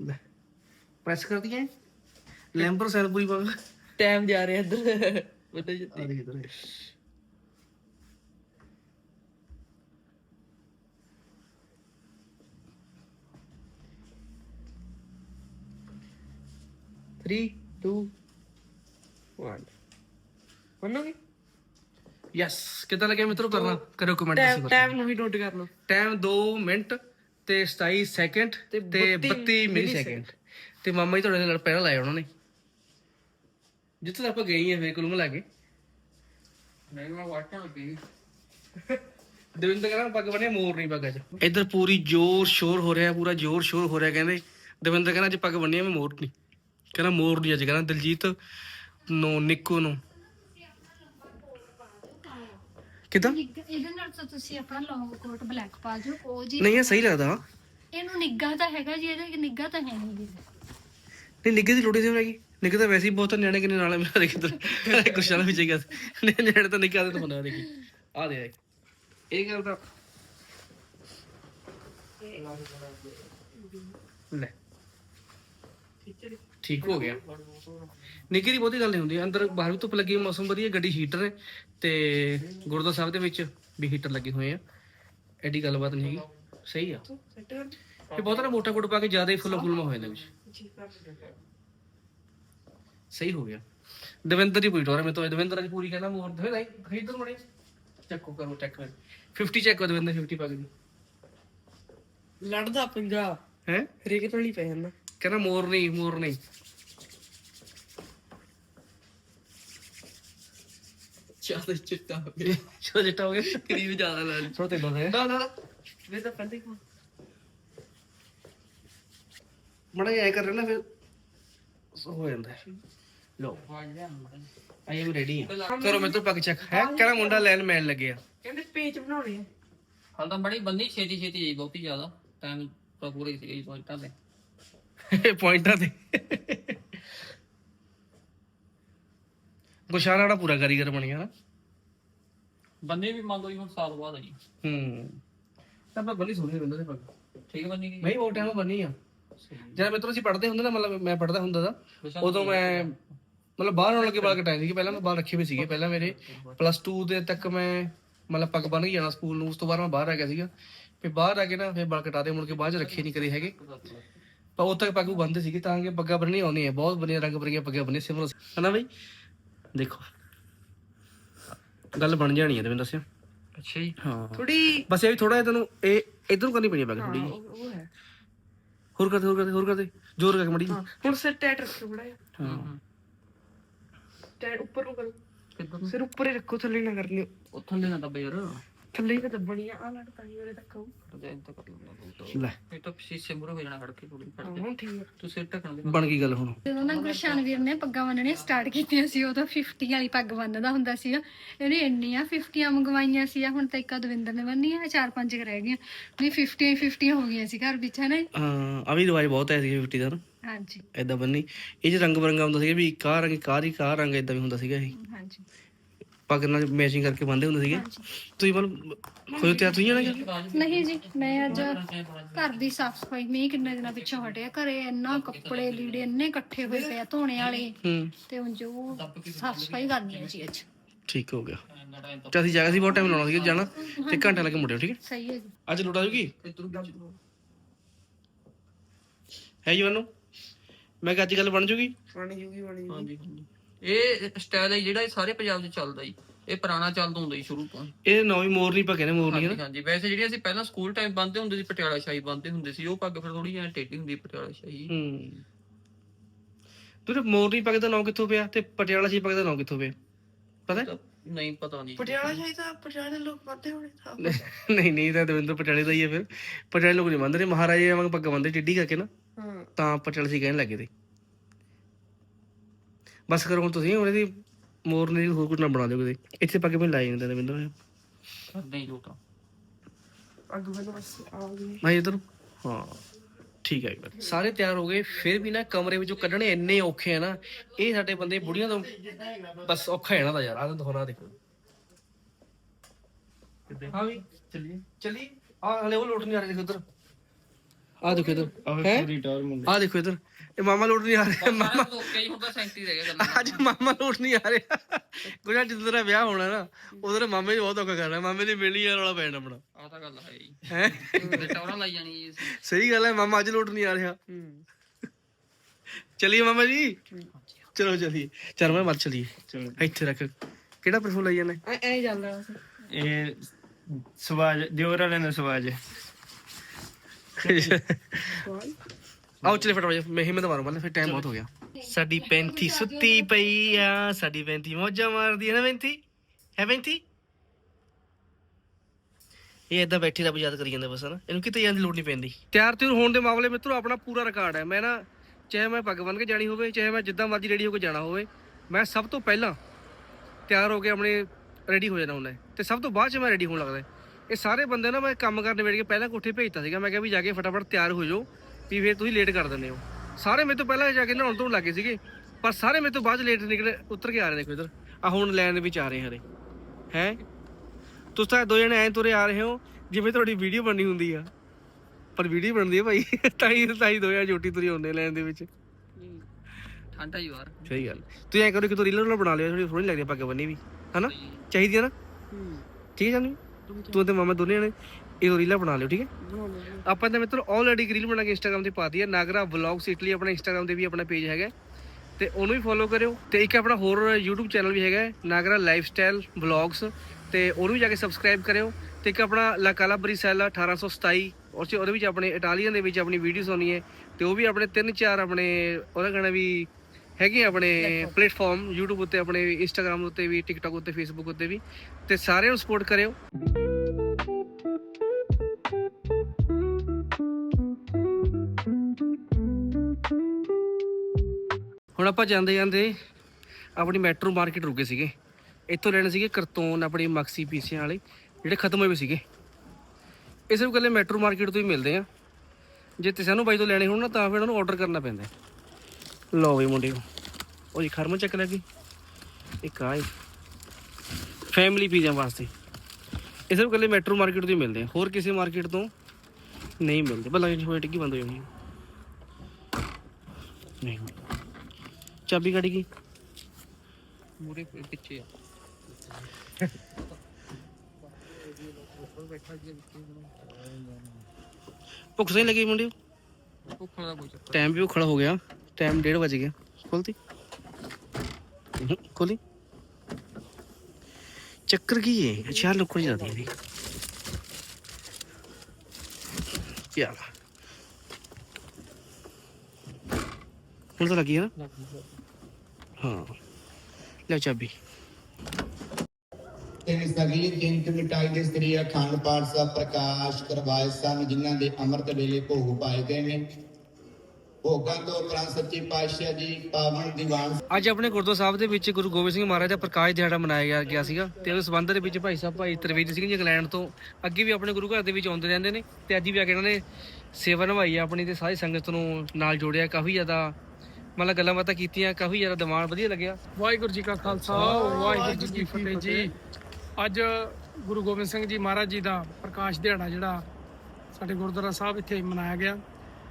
ਲੈ ਪ੍ਰੈਸ ਕਰ ਦਿਆਂ ਲੈਂਬਰ ਸੈਲ ਪੂਰੀ ਪਾ ਟਾਈਮ ਜਾ ਰਿਹਾ ਇੱਧਰ ਬਤਾ ਜੀ ਆ ਦੇਖ ਇਧਰ थ्री टू वन ਮੰਨੋਗੇ ਯੈਸ ਕਿਦਾਂ ਲੱਗਿਆ ਮਿੱਤਰੋ ਕਰਨਾ ਕਰਿਓ ਕਮੈਂਟ ਟਾਈਮ ਟਾਈਮ ਨੂੰ ਵੀ ਨੋਟ ਕਰ ਲਓ ਟਾਈਮ 2 ਮਿੰਟ ਤੇ 27 ਸੈਕਿੰਡ ਤੇ ਤੇ 32 32 ਮਿਲੀ ਸੈਕਿੰਡ ਤੇ ਮਾਮਾ ਜੀ ਤੁਹਾਡੇ ਨਾਲ ਪਹਿਲਾਂ ਲਾਇਆ ਉਹਨਾਂ ਨੇ ਜਿੱਥੇ ਤੱਕ ਆਪਾਂ ਗਏ ਹੀ ਫੇਰ ਕੁਲਮ ਲਾ ਕੇ ਨਹੀਂ ਮੈਂ ਵਾਟਾਂ ਲੱਗੀ ਦਵਿੰਦਰ ਕਹਿੰਦਾ ਪੱਗ ਬੰਨੇ ਮੋਰ ਨਹੀਂ ਪੱਗ ਚ ਇੱਧਰ ਪੂਰੀ ਜ਼ੋਰ ਸ਼ੋਰ ਹੋ ਰਿਹਾ ਪੂਰਾ ਜ਼ੋਰ ਸ਼ੋਰ ਹੋ ਰਿਹਾ ਕਹਿੰਦੇ। ਦਵਿੰਦਰ ਕਹਿੰਦਾ ਅੱਜ ਪੱਗ ਬੰਨੀ ਮੈਂ ਮੋਰ ਨਹੀਂ। ਕਹਿੰਦਾ ਮੋਰ ਨਹੀਂ ਅੱਜ ਕਹਿੰਦਾ ਦਲਜੀਤ ਨੂੰ ਨਿੱਕੂ ਨੂੰ। ਕਿਦਾਂ? ਇਹਦੇ ਨਾਲ ਤਾਂ ਤੁਸੀਂ ਆਪਣਾ ਲੌਂਗ ਕੋਟ ਬਲੈਕ ਪਾ ਜਾਓ ਉਹ ਜੀ ਨਹੀਂ ਇਹ ਸਹੀ ਲੱਗਦਾ। ਇਹਨੂੰ ਨਿੱਗਾ ਤਾਂ ਹੈਗਾ ਜੀ ਇਹਦੇ ਨਿੱਗਾ ਤਾਂ ਹੈ ਨਹੀਂ। ਜੀ ਨਹੀਂ ਨਿੱਗੇ ਦੀ ਲੋੜੀ ਤੇ ਹੈਗੀ। ਨਿੱਗੇ ਤਾਂ ਵੈਸੇ ਹੀ ਬਹੁਤ ਨਿਆਣੇ ਕਿੰਨੇ ਨਾਲ ਮੇਰਾ ਦੇਖ ਇਧਰ ਕੁਛ ਨਾ ਵਿੱਚ ਗਿਆ ਨਿਆਣੇ ਤਾਂ ਨਿੱਗਾ ਦੇ ਤਾਂ ਹੁੰਦਾ ਦੇਖੀ। ਆ ਦੇ ਇਹ ਗੱਲ ਤਾਂ ਲੈ। ਠੀਕ ਹੋ ਗਿਆ। ਨਿੱਕੀ ਦੀ ਬਹੁਤੀ ਗੱਲ ਨਹੀਂ ਹੁੰਦੀ। ਅੰਦਰ ਬਾਹਰ ਵੀ ਧੁੱਪ ਲੱਗੀ ਮੌਸਮ ਵਧੀਆ ਗੱਡੀ ਹੀਟਰ ਹੈ ਤੇ ਗੁਰਦੁਆਰਾ ਸਾਹਿਬ ਦੇ ਵਿੱਚ ਵੀ ਹੀਟਰ ਲੱਗੇ ਹੋਏ ਆ। ਐਡੀ ਗੱਲਬਾਤ ਨਹੀਂ ਹੈਗੀ। ਸਹੀ ਆ। ਇਹ ਬਹੁਤ ਨਾ ਮੋਟਾ ਕੋਟ ਪਾ ਕੇ ਜ਼ਿਆਦਾ ਹੀ ਫੁੱਲ ਫੁੱਲਮਾ ਹੋ ਜਾਂਦਾ ਵਿੱਚ ਸਹੀ ਹੋ ਗਿਆ। ਦਵਿੰਦਰ ਦੀ ਪੂਰੀ ਟੋਰ ਮੈਂ ਤਾਂ ਦਵਿੰਦਰ ਅੱਜ ਪੂਰੀ ਕਹਿੰਦਾ ਮੋਰ ਦੇ। ਨਹੀਂ ਖਰੀਦਣ ਮੜੇ ਚੈੱਕ ਕਰੋ ਚੈੱਕ ਕਰੋ 50 ਚੈੱਕ ਕਰੋ ਦਵਿੰਦਰ 50 ਪਾ ਕੇ ਲੜਦਾ ਪੰਜਾਬ ਹੈ? ਨਾਲ ਹੀ ਪੈ ਜਾਂਦਾ। ਕਹਿੰਦਾ ਮੋਰ ਨਹੀਂ ਮੋਰ ਨਹੀਂ। ਚਾਹ ਚਿੱਟਾ ਹੋ ਗਿਆ। ਜਿੱਟਾ ਹੋ ਗਿਆ ਕਰੀਬ ਜ਼ਿਆਦਾ ਲੈ ਥੋੜਾ ਤੇ ਬੰਦੇ। ਨਾ ਨਾ ਵੇ ਤਾਂ ਪਹਿਲੇ ਹੀ ਮੜਾ ਐ ਕਰ ਰਹੇ ਨਾ ਫਿਰ ਹੋ ਜਾਂਦਾ। ਹੈ ਲੋ ਆਈ ਐਮ ਰੈਡੀ ਕਰੋ ਮੈਂ ਤਾਂ ਪੱਕ ਚੱਕ ਹੈ? ਕਹਿੰਦਾ ਮੁੰਡਾ ਲੈਣ ਮੈਨ ਲੱਗਿਆ? ਕਹਿੰਦੇ ਪੇਜ ਬਣਾਉਣੇ ਆ। ਹਾਲ ਤਾਂ ਬੜੀ ਬੰਦੀ ਛੇਤੀ ਛੇਤੀ ਜਾਈ ਬਹੁਤੀ ਜ਼ਿਆਦਾ। ਟਾਈਮ ਤਾਂ ਪੂਰੀ ਸੀ ਪੁਆਇੰਟਾਂ ਤੇ ਪੁਆਇੰਟਾਂ ਤੇ ਗੁਸ਼ਾਨ ਵਾਲਾ ਪੂਰਾ ਕਾਰੀਗਰ ਬਣ ਗਿਆ ਨਾ। ਬੰਦੇ ਵੀ ਮੰਨ ਲਓ ਜੀ ਹੁਣ ਸਾਲ ਬਾਅਦ ਆ ਜੀ ਹੂੰ। ਤਾਂ ਮੈਂ ਬਲੀ ਸੋਹਣੀ ਰਹਿੰਦਾ ਸੀ ਪੱਗ। ਠੀਕ ਬੰਨੀ ਗਈ। ਮੈਂ ਉਹ ਟਾਈਮ ਬੰਨੀ ਆ। ਜਦ ਮਿੱਤਰੋ ਅਸੀਂ ਪੜਦੇ ਹੁੰਦੇ ਨਾ ਮਤਲਬ ਮੈਂ ਪੜਦਾ ਹੁੰਦਾ ਦਾ ਉਦੋਂ ਮੈਂ ਮਤਲਬ ਬਾਹਰ ਆਉਣ ਲੱਗੇ ਵਾਲ ਕਟਾਏ ਸੀ ਪਹਿਲਾਂ ਮੈਂ ਬਾਹਰ ਰੱਖੇ ਹੋਏ ਸੀਗੇ ਪਹਿਲਾਂ ਮੇਰੇ ਪਲੱਸ 2 ਦੇ ਤੱਕ ਮੈਂ ਮਤਲਬ ਪੱਗ ਬੰਨ ਕੇ ਜਾਣਾ ਸਕੂਲ ਨੂੰ ਉਸ ਤੋਂ ਬਾਅਦ ਮੈਂ ਬਾਹਰ ਆ ਗਿਆ ਸੀਗਾ। ਫਿਰ ਬਾਹਰ ਆ ਕੇ ਨਾ ਫਿਰ ਵਾਲ ਕਟਾਦੇ ਮੁੜ ਕੇ ਬਾਅਦ ਚ ਰੱਖੇ ਨਹੀਂ ਕਦੇ ਹੈਗੇ। ਪਰ ਉਦੋਂ ਤੱਕ ਪੱਗ ਬੰਨਦੇ ਸੀਗੇ ਤਾਂ ਕਿ ਪੱਗਾਂ ਬੰਨਣੀ ਆਉਣੀ ਹੈ ਬਹੁਤ ਵਧੀਆ ਰੰਗ ਬਰੀਆਂ ਪੱਗਾਂ ਬੰਨੇ ਸਿਮਰ ਹਨਾ ਬਈ? ਦੇਖੋ ਗੱਲ ਬਣ ਜਾਣੀ ਹੈ ਤੇ ਮੈਂ ਦੱਸਿਆ? ਅੱਛਾ ਜੀ। ਹਾਂ। ਥੋੜੀ ਬਸ ਇਹ ਵੀ ਥੋੜਾ ਜਿਹਾ ਤੈਨੂੰ ਇਹ ਇਧਰੋਂ ਕਰਨੀ ਪੈਣੀ ਹੈ ਪੱਗ ਥੋੜੀ ਜਿਹੀ ਉਹ ਹੈ। ਹੋਰ ਕਰਦੇ ਹੋਰ ਕਰਦੇ ਹੋਰ ਕਰਦੇ ਜ਼ੋਰ ਕਰਕੇ ਮੜੀ ਹੁਣ ਸਿਰ ਟੈਟ ਰੱਖੋ ਬੜਾ ਹਾਂ। ਟੈਟ ਉੱਪਰ ਨੂੰ ਕਰੋ। ਕਿੱਦਾਂ ਨੂੰ? ਸਿਰ ਉੱਪਰ ਹੀ ਰੱਖੋ ਥੱਲੇ ਨਾ ਕਰਨੀ ਉਹ ਥੱਲੇ ਨਾ ਦੱਬੇ ਯਾਰ। ਥੱਲੇ ਹੀ ਤਾਂ ਦੱਬਣੀ ਆ ਆ ਲੜ ਤਾਂ ਹੀ ਉਹਦੇ ਤੱਕ ਆਊ। ਤੇ ਇੰత ਕਰ ਲੈਣਾ ਲੈ। ਇਹ ਤਾਂ ਸ਼ੀਸ਼ੇ ਮੂਰੇ ਹੋ ਜਾਣਾ ਖੜ ਕੇ ਥੋੜੀ ਖੜ ਹਾਂ, ਕੇ। ਹੁਣ ਠੀਕ ਆ। ਤੂੰ ਸਿਰ ਢੱਕਣ ਦੇ। ਬਣ ਗਈ ਗੱਲ ਹੁਣ। ਜਦੋਂ ਨਾ ਗੁਰਸ਼ਾਨ ਵੀਰ ਨੇ ਪੱਗਾਂ ਬੰਨਣੀਆਂ ਸਟਾਰਟ ਕੀਤੀਆਂ ਸੀ ਉਦੋਂ 50 ਵਾਲੀ ਪੱਗ ਬੰਨਦਾ ਹੁੰਦਾ ਸੀ ਇਹਨੇ ਇੰਨੀਆਂ 50 ਮੰਗਵਾਈਆਂ ਸੀ ਹੁਣ ਤਾਂ ਇੱਕ ਦਵਿੰਦਰ ਨੇ ਬੰਨੀ ਆ ਚਾਰ ਪੰਜ ਕੁ ਰਹਿ ਗਈਆਂ। ਨਹੀਂ 50 ਹੀ 50 ਹੋ ਗਈਆਂ ਸੀ ਘਰ ਵਿੱਚ ਹੈ ਨਾ ਹਾਂ ਆ ਵੀ ਰਿਵਾਜ ਬਹੁਤ ਹੈ ਸੀ 50 ਦਾ ਨਾ। ਹਾਂਜੀ। ਐਦਾਂ ਬੰਨੀ। ਇਹ ਚ ਰੰਗ ਬਰੰਗਾ ਹੁੰਦਾ ਸੀਗਾ ਵੀ ਕਾਹ ਰੰਗ ਕਾਹ ਦੀ ਕਾਹ ਰੰਗ ਐਦਾਂ ਵੀ ਹੁੰਦਾ ਸੀਗਾ ਇਹ। ਹਾਂਜੀ। ਪੱਗ ਨਾਲ ਮੈਚਿੰਗ ਕਰਕੇ ਬੰਨਦੇ ਹੁੰਦੇ ਸੀਗੇ। ਤੁਸੀਂ ਮਤਲਬ ਖੁਦ ਤਿਆਰ ਤੁਸੀਂ ਜਾਣਾ ਨਹੀਂ ਜੀ ਮੈਂ ਅੱਜ ਘਰ ਦੀ ਸਾਫ਼ ਸਫ਼ਾਈ ਮੈਂ ਕਿੰਨੇ ਦਿਨਾਂ ਪਿੱਛੋਂ ਹਟਿਆ ਘਰੇ ਇੰਨਾ ਕੱਪੜੇ ਲੀੜੇ ਇੰਨੇ ਇਕੱਠੇ ਹੋਏ ਪਏ ਆ ਧੋਣੇ ਵਾਲੇ। ਹੂੰ। ਤੇ ਹੁਣ ਜੋ ਸਾਫ਼ ਸਫ਼ਾਈ ਕਰਨੀ ਹੈ ਜੀ ਅੱਜ। ਠੀਕ ਹੋ ਗਿਆ। ਤੇ ਅਸੀਂ ਜਗ੍ਹਾ ਸੀ ਬਹੁਤ ਟਾਈਮ ਲਾਉਣਾ ਸੀਗਾ ਜਾਣਾ। ਤੇ ਘੰਟਾ ਲੱਗੇ ਮੁੜਿਓ ਠੀਕ ਹੈ? ਸਹੀ ਹੈ ਜੀ। ਅੱਜ ਲੁੱਟਾ ਜੂਗੀ ਹੈ ਜੀ ਮੈਨੂੰ ਮੈਂ ਕਿਹਾ ਅੱਜ ਗੱਲ ਬਣ ਜੂਗੀ? ਬਣ ਜੂਗੀ ਬਣ ਜੂਗੀ। ਹਾਂਜੀ ਹਾਂਜੀ। ਇਹ ਸਟਾਈਲ ਹੈ ਜਿਹੜਾ ਇਹ ਸਾਰੇ ਪੰਜਾਬ 'ਚ ਚੱਲਦਾ ਜੀ। ਇਹ ਪੁਰਾਣਾ ਚੱਲਦਾ ਹੁੰਦਾ ਜੀ ਸ਼ੁਰੂ ਤੋਂ। ਇਹ ਨੌਵੀਂ ਮੋਰਨੀ ਪੱਗੇ ਨੇ ਮੋਰਨੀ ਹੈ ਹਾਂਜੀ ਹਾਂਜੀ। ਵੈਸੇ ਜਿਹੜੀਆਂ ਅਸੀਂ ਪਹਿਲਾਂ ਸਕੂਲ ਟਾਈਮ ਬੰਨਦੇ ਹੁੰਦੇ ਸੀ ਪਟਿਆਲਾ ਸ਼ਾਹੀ ਬੰਨਦੇ ਹੁੰਦੇ ਸੀ ਉਹ ਪੱਗ ਫਿਰ ਥੋੜੀ ਜਿਹੀ ਟੇਢੀ ਹੁੰਦੀ ਪਟਿਆਲਾ ਸ਼ਾਹੀ ਹੂੰ। ਤੂੰ ਮੋਰਨੀ ਪੱਗ ਦਾ ਨਾਮ ਕਿੱਥੋਂ ਪਿਆ? ਤੇ ਪਟਿਆਲਾ ਸੀ ਪੱਗ ਦਾ ਨਾਮ ਕਿੱਥੋਂ ਪਿਆ? ਪਤਾ? ਹੈ? ਤਾਂ ਨਹੀਂ ਪਤਾ ਨਹੀਂ। ਪਟਿਆਲਾ ਚਾਹੀਦਾ ਪਟਿਆਲੇ ਲੋਕ ਬੰਦੇ ਹੋਣੇ ਤਾਂ ਨਹੀਂ ਨਹੀਂ ਇਹ ਤਾਂ ਦਵਿੰਦਰ ਪਟਿਆਲੇ ਦਾ ਹੀ ਹੈ ਫਿਰ। ਪਟਿਆਲੇ ਲੋਕ ਨਹੀਂ ਮੰਨਦੇ ਨੇ ਮਹਾਰਾਜੇ ਵਾਂਗ ਪੱਗ ਬੰਨਦੇ ਟਿੱਡੀ ਕਰਕੇ ਨਾ। ਹਾਂ ਤਾਂ ਪਟਿਆਲੇ ਸੀ ਕਹਿਣ ਲੱਗੇ ਤੇ। ਬਸ ਕਰੋ ਹੁਣ ਤੁਸੀਂ ਉਹਨੇ ਦੀ ਮੋਰਨੀ ਦੀ ਹੋਰ ਕੁਝ ਨਾ ਬਣਾ ਦਿਓ ਕਿਤੇ। ਇੱਥੇ ਪੱਗ ਮੈਂ ਲਾਈ ਜਾਂਦੇ ਦਵਿੰਦਰ ਕਰਦੇ ਹੀ ਲੋਟਾ ਅੱਗ ਮੈਨੂੰ ਬਸ ਆ ਗਈ। ਭਾਈ ਇਧਰ ਹਾਂ ਠੀਕ ਹੈ ਜੀ ਸਾਰੇ ਤਿਆਰ ਹੋ ਗਏ ਫਿਰ ਵੀ ਨਾ ਕਮਰੇ ਵਿੱਚੋਂ ਕੱਢਣੇ ਇੰਨੇ ਔਖੇ ਆ ਨਾ। ਇਹ ਸਾਡੇ ਬੰਦੇ ਬੁੜੀਆਂ ਤੋਂ ਬਸ ਔਖਾ ਹੈ ਨਾ ਦਾ ਯਾਰ ਆਹ ਦੇਖੋ। ਹਾਂ ਵੀ ਚੱਲੀਏ। ਚੱਲੀ ਆ ਹਲੇ ਉਹ ਲੋਟ ਨਹੀਂ ਆ ਰਹੇ ਦੇਖੋ ਇਧਰ। ਆ ਦੇਖੋ ਇਧਰ। ਹੈ? ਆ ਦੇਖੋ ਇਧਰ। ਇਹ ਮਾਮਾ ਲੋਟ ਨਹੀਂ ਆ ਰਿਹਾ ਮਾਮਾ ਜੀ ਹੁਣ ਤਾਂ 37 ਰਹਿ ਗਿਆ ਗੱਲਾਂ ਅੱਜ ਮਾਮਾ ਲੋਟ ਨਹੀਂ ਆ ਰਿਹਾ। ਗੁਜਾ ਜਦੋਂ ਤੇਰਾ ਵਿਆਹ ਹੋਣਾ ਨਾ ਉਧਰ ਮਾਮੇ ਨੇ ਬਹੁਤ ਔਖਾ ਕਰਨਾ ਮਾਮੇ ਨੇ ਮਿਲਣੀ ਯਾਰ ਵਾਲਾ ਪੈਣਾ ਆਪਣਾ। ਆ ਤਾਂ ਗੱਲ ਹੈ ਜੀ ਹੈ? ਟੌਰਾਂ ਲਾਈ ਜਾਣੀ। ਸਹੀ ਗੱਲ ਹੈ ਮਾਮਾ ਅੱਜ ਲੋਟ ਨਹੀਂ ਆ ਰਿਹਾ। ਚਲਿਏ ਮਾਮਾ ਜੀ? ਚਲੋ ਚਲੀਏ। ਚਲ ਮੈਂ ਮਰ ਚਲੀਏ। ਇੱਥੇ ਰੱਖ। ਕਿਹੜਾ ਪਰਫਿਊਮ ਲਈ ਜਾਂਦੇ? ਐ ਐ ਸੀ ਇਹ ਸਵਾਜ ਦਿਓਰ ਵਾਲਿਆਂ ਦਾ ਸਵਾਜ ਆਓ ਚਲੇ ਫਟਾਫਟ ਮੈਂ ਹਿੰਮਤ ਮਾਰੂ ਮਤਲਬ ਫਿਰ ਟਾਈਮ ਬਹੁਤ ਹੋ ਗਿਆ। ਸਾਡੀ ਪੈਂਥੀ ਸੁੱਤੀ ਪਈ ਆ, ਸਾਡੀ ਪੈਂਥੀ ਮੌਜਾਂ ਮਾਰਦੀ ਹੈ ਨਾ ਪੈਂਥੀ ਹੈ ਪੈਂਥੀ ਇਹ ਏਦਾਂ ਬੈਠੀ ਰੱਬ ਯਾਦ ਕਰੀ ਜਾਂਦਾ ਬਸ, ਹਨਾ? ਇਹਨੂੰ ਕਿਤੇ ਜਾਣ ਦੀ ਲੋੜ ਨਹੀਂ ਪੈਂਦੀ। ਤਿਆਰ ਤਿਉਰ ਹੋਣ ਦੇ ਮਾਮਲੇ ਮਿੱਤਰੋ, ਆਪਣਾ ਪੂਰਾ ਰਿਕਾਰਡ ਹੈ। ਮੈਂ ਨਾ, ਚਾਹੇ ਮੈਂ ਪੱਗ ਬੰਨ ਕੇ ਜਾਣੀ ਹੋਵੇ, ਚਾਹੇ ਮੈਂ ਜਿੱਦਾਂ ਮਰਜ਼ੀ ਰੈਡੀ ਹੋ ਕੇ ਜਾਣਾ ਹੋਵੇ, ਮੈਂ ਸਭ ਤੋਂ ਪਹਿਲਾਂ ਤਿਆਰ ਹੋ ਕੇ ਆਪਣੇ ਰੈਡੀ ਹੋ ਜਾਣਾ ਹੁੰਦਾ ਤੇ ਸਭ ਤੋਂ ਬਾਅਦ ਚ ਮੈਂ ਰੈਡੀ ਹੋਣ ਲੱਗਦਾ ਇਹ ਸਾਰੇ ਬੰਦੇ ਨਾ ਮੈਂ ਕੰਮ ਕਰਨ ਵੇੜ ਕੇ ਪਹਿਲਾਂ ਕੋਠੇ ਭੇਜਤਾ ਸੀਗਾ। ਮੈਂ ਕਿਹਾ ਵੀ ਜਾ ਕੇ ਫਟਾਫਟ ਤਿਆਰ ਹੋ ਜਾਓ ਵੀ ਫਿਰ ਤੁਸੀਂ ਲੇਟ ਕਰ ਦਿੰਦੇ ਹੋ। ਸਾਰੇ ਮੇਰੇ ਤੋਂ ਪਹਿਲਾਂ ਜਾ ਕੇ ਨਹਾਉਣ ਤੋਂ ਲੱਗੇ ਸੀਗੇ ਪਰ ਸਾਰੇ ਮੇਰੇ ਤੋਂ ਬਾਅਦ ਲੇਟ ਨਿਕਲੇ ਉਤਰ ਕੇ ਆ ਰਹੇ ਦੇਖੋ ਇਧਰ। ਆ ਹੁਣ ਲਾਈਨ ਦੇ ਵਿੱਚ ਆ ਰਹੇ ਹਰੇ। ਹੈ? ਤੁਸੀਂ ਤਾਂ ਦੋ ਜਣੇ ਐਂ ਤੁਰੇ ਆ ਰਹੇ ਹੋ ਜਿਵੇਂ ਤੁਹਾਡੀ ਵੀਡੀਓ ਬਣਨੀ ਹੁੰਦੀ ਆ। ਪਰ ਵੀਡੀਓ ਬਣਦੀ ਹੈ ਭਾਈ ਤਾਂ ਹੀ ਤਾਂ ਹੀ ਦੋ ਜਣੇ ਜੋਟੀ ਤੁਰੀ ਹੁੰਦੇ ਲਾਈਨ ਦੇ ਵਿੱਚ। ਠੰਡਾ ਯਾਰ ਸਹੀ ਗੱਲ। ਤੁਸੀਂ ਐਂ ਕਰੋ ਕਿ ਤੋ ਰੀਲਰ ਨਾਲ ਬਣਾ ਲਿਓ ਥੋੜੀ ਸੋਹਣੀ ਲੱਗਦੀ ਆ ਪੱਗ ਬੰਨੀ ਵੀ। ਹਨਾ? ਚਾਹੀਦੀ ਹੈ ਨਾ? ਠੀਕ ਹੈ ਜਾਨੀ ਤੂੰ ਤੇ ਮਾਮਾ ਦੋਨੇ ਨੇ ਇਹ ਰੀਲਾ ਬਣਾ ਲਿਓ ਠੀਕ ਹੈ? ਆਪਾਂ ਤਾਂ ਮਿੱਤਰੋ ਆਲਰੇਡੀ ਰੀਲ ਬਣਾ ਕੇ ਇੰਸਟਾਗ੍ਰam ਤੇ ਪਾਤੀ ਹੈ ਨਾਗਰਾ ਵਲੌਗਸ ਇਟਲੀ ਆਪਣਾ ਇੰਸਟਾਗ੍ਰam ਤੇ ਵੀ ਆਪਣਾ ਪੇਜ ਹੈਗਾ ਤੇ ਉਹਨੂੰ ਵੀ ਫੋਲੋ ਕਰਿਓ। ਤੇ ਇੱਕ ਆਪਣਾ ਹੋਰ YouTube ਚੈਨਲ ਵੀ ਹੈਗਾ ਨਾਗਰਾ ਲਾਈਫਸਟਾਈਲ ਵਲੌਗਸ ਤੇ ਉਹਨੂੰ ਵੀ ਜਾ ਕੇ ਸਬਸਕ੍ਰਾਈਬ ਕਰਿਓ। ਤੇ ਇੱਕ ਆਪਣਾ ਲਾ ਕਾਲਾ ਬਰੀਸੈਲਾ 1827 ਉਹ 'ਚ ਉਹਦੇ ਵਿੱਚ ਆਪਣੇ ਇਟਾਲੀਅਨ ਦੇ ਵਿੱਚ ਆਪਣੀ ਵੀਡੀਓਜ਼ ਆਉਣੀ ਹੈ। ਤੇ ਉਹ ਵੀ ਆਪਣੇ ਤਿੰਨ ਚਾਰ ਆਪਣੇ ਉਹਦਾ ਕਹਿਣਾ ਵੀ ਹੈਗੇ ਆ ਆਪਣੇ ਪਲੇਟਫਾਰਮ YouTube ਉੱਤੇ ਆਪਣੇ Instagram ਉੱਤੇ ਵੀ TikTok ਉੱਤੇ Facebook ਉੱਤੇ ਵੀ। ਤੇ ਸਾਰਿਆਂ ਨੂੰ ਸਪੋਰਟ ਕਰਿਓ। ਹੁਣ ਆਪਾਂ ਜਾਂਦੇ ਜਾਂਦੇ ਆਪਣੀ ਮੈਟਰੋ ਮਾਰਕੀਟ ਰੁਕੇ ਸੀਗੇ। ਇੱਥੋਂ ਲੈਣੇ ਸੀਗੇ ਕਰਤੂਨ ਆਪਣੀ ਮਕਸੀ ਪੀਸਿਆਂ ਵਾਲੇ ਜਿਹੜੇ ਖਤਮ ਹੋਏ ਹੋਏ ਸੀਗੇ। ਇਹ ਇਕੱਲੇ ਮੈਟਰੋ ਮਾਰਕੀਟ ਤੋਂ ਹੀ ਮਿਲਦੇ ਆ। ਜੇ ਤੇ ਸਾਨੂੰ ਬਾਈ ਤੋਂ ਲੈਣੇ ਹੋਣ ਨਾ ਤਾਂ ਫਿਰ ਉਹਨੂੰ ਆਰਡਰ ਕਰਨਾ ਪੈਂਦਾ। ਹੈ। ਲਓ ਵੀ ਮੁੰਡਿਓ ਉਹ ਜੀ ਖਰਮ ਚੱਕ ਲੱਗੀ ਇੱਕ ਆਈ ਫੈਮਿਲੀ ਪੀਜ਼ਾ ਵਾਸਤੇ ਇਹ ਸਭ ਇਕੱਲੇ ਮੈਟਰੋ ਮਾਰਕੀਟ ਤੋਂ ਹੀ ਮਿਲਦੇ ਆ ਹੋਰ ਕਿਸੇ ਮਾਰਕੀਟ ਤੋਂ ਨਹੀਂ ਮਿਲਦੇ ਭਲਾ ਜੀ ਹੋਏ ਟਿੱਕੀ ਬੰਦ ਹੋ ਜਾਣੀ ਹੈ। ਨਹੀਂ ਚਾਬੀ ਕੱਢ ਗਈ ਮੂਰੇ ਪਿੱਛੇ ਆ ਭੁੱਖ ਸਹੀ ਲੱਗੀ ਮੁੰਡਿਓ ਭੁੱਖਣ ਦਾ ਕੋਈ ਚੱਕਰ ਟਾਈਮ ਵੀ ਖੜਾ ਹੋ ਗਿਆ ਟਾਈਮ 1:30 ਵਜ ਗਿਆ। ਖੋਲਤੀ? ਖੋਲੀ? ਚੱਕਰ ਕੀ ਹੈ ਅੱਛਾ ਲੁਕੜ ਜਾਂਦੀ ਹੈ ਯਾਰ ਹੁਣ ਤਾਂ ਲੱਗੀ ਹੈ ਨਾ? ਹਾਂ। ਲੈ ਚਾਬੀ। ਤਿੰਨ ਸਗੀ ਜਿੰਤ ਮਿਟਾਈ ਦੇ ਸ੍ਰੀ ਅਖੰਡ ਪਾਠ ਸਾਹਿਬ ਪ੍ਰਕਾਸ਼ ਕਰਵਾਏ ਸਨ ਜਿਨ੍ਹਾਂ ਦੇ ਅੰਮ੍ਰਿਤ ਵੇਲੇ ਭੋਗ ਪਾਏ ਗਏ ਨੇ। ਭੋਗਾਂ ਤੋਂ ਉਪਰੰਤ ਸੱਚੇ ਪਾਤਸ਼ਾਹ ਜੀ ਪਾਵਨ ਦੀਵਾਨ ਅੱਜ ਆਪਣੇ ਗੁਰਦੁਆਰਾ ਸਾਹਿਬ ਦੇ ਵਿੱਚ ਗੁਰੂ ਗੋਬਿੰਦ ਸਿੰਘ ਮਹਾਰਾਜ ਦਾ ਪ੍ਰਕਾਸ਼ ਦਿਹਾੜਾ ਮਨਾਇਆ ਗਿਆ- ਸੀਗਾ ਤੇ ਉਸ ਸੰਬੰਧ ਦੇ ਵਿੱਚ ਭਾਈ ਸਾਹਿਬ, ਭਾਈ ਤਰਵੀਰ ਸਿੰਘ ਜੀ ਇੰਗਲੈਂਡ ਤੋਂ ਅੱਗੇ ਵੀ ਆਪਣੇ ਗੁਰੂ ਘਰ ਦੇ ਵਿੱਚ ਆਉਂਦੇ ਰਹਿੰਦੇ ਨੇ ਤੇ ਅੱਜ ਵੀ ਆ ਕੇ ਇਹਨਾਂ ਨੇ ਸੇਵਾ ਨਿਭਾਈ ਆਪਣੀ ਤੇ ਸਾਰੀ ਸੰਗਤ ਨੂੰ ਨਾਲ ਜੋੜਿਆ। ਕਾਫੀ ਜ਼ਿਆਦਾ ਮਤਲਬ ਗੱਲਾਂ ਬਾਤਾਂ ਕੀਤੀਆਂ, ਕਾਫੀ ਜ਼ਿਆਦਾ ਦਿਮਾਗ ਵਧੀਆ ਲੱਗਿਆ। ਵਾਹਿਗੁਰੂ ਜੀ ਕਾ ਖਾਲਸਾ, ਵਾਹਿਗੁਰੂ ਜੀ ਕੀ ਫਤਿਹ ਜੀ। ਅੱਜ ਗੁਰੂ ਗੋਬਿੰਦ ਸਿੰਘ ਜੀ ਮਹਾਰਾਜ ਜੀ ਦਾ ਪ੍ਰਕਾਸ਼ ਦਿਹਾੜਾ ਜਿਹੜਾ ਸਾਡੇ ਗੁਰਦੁਆਰਾ ਸਾਹਿਬ ਇੱਥੇ ਮਨਾਇਆ ਗਿਆ।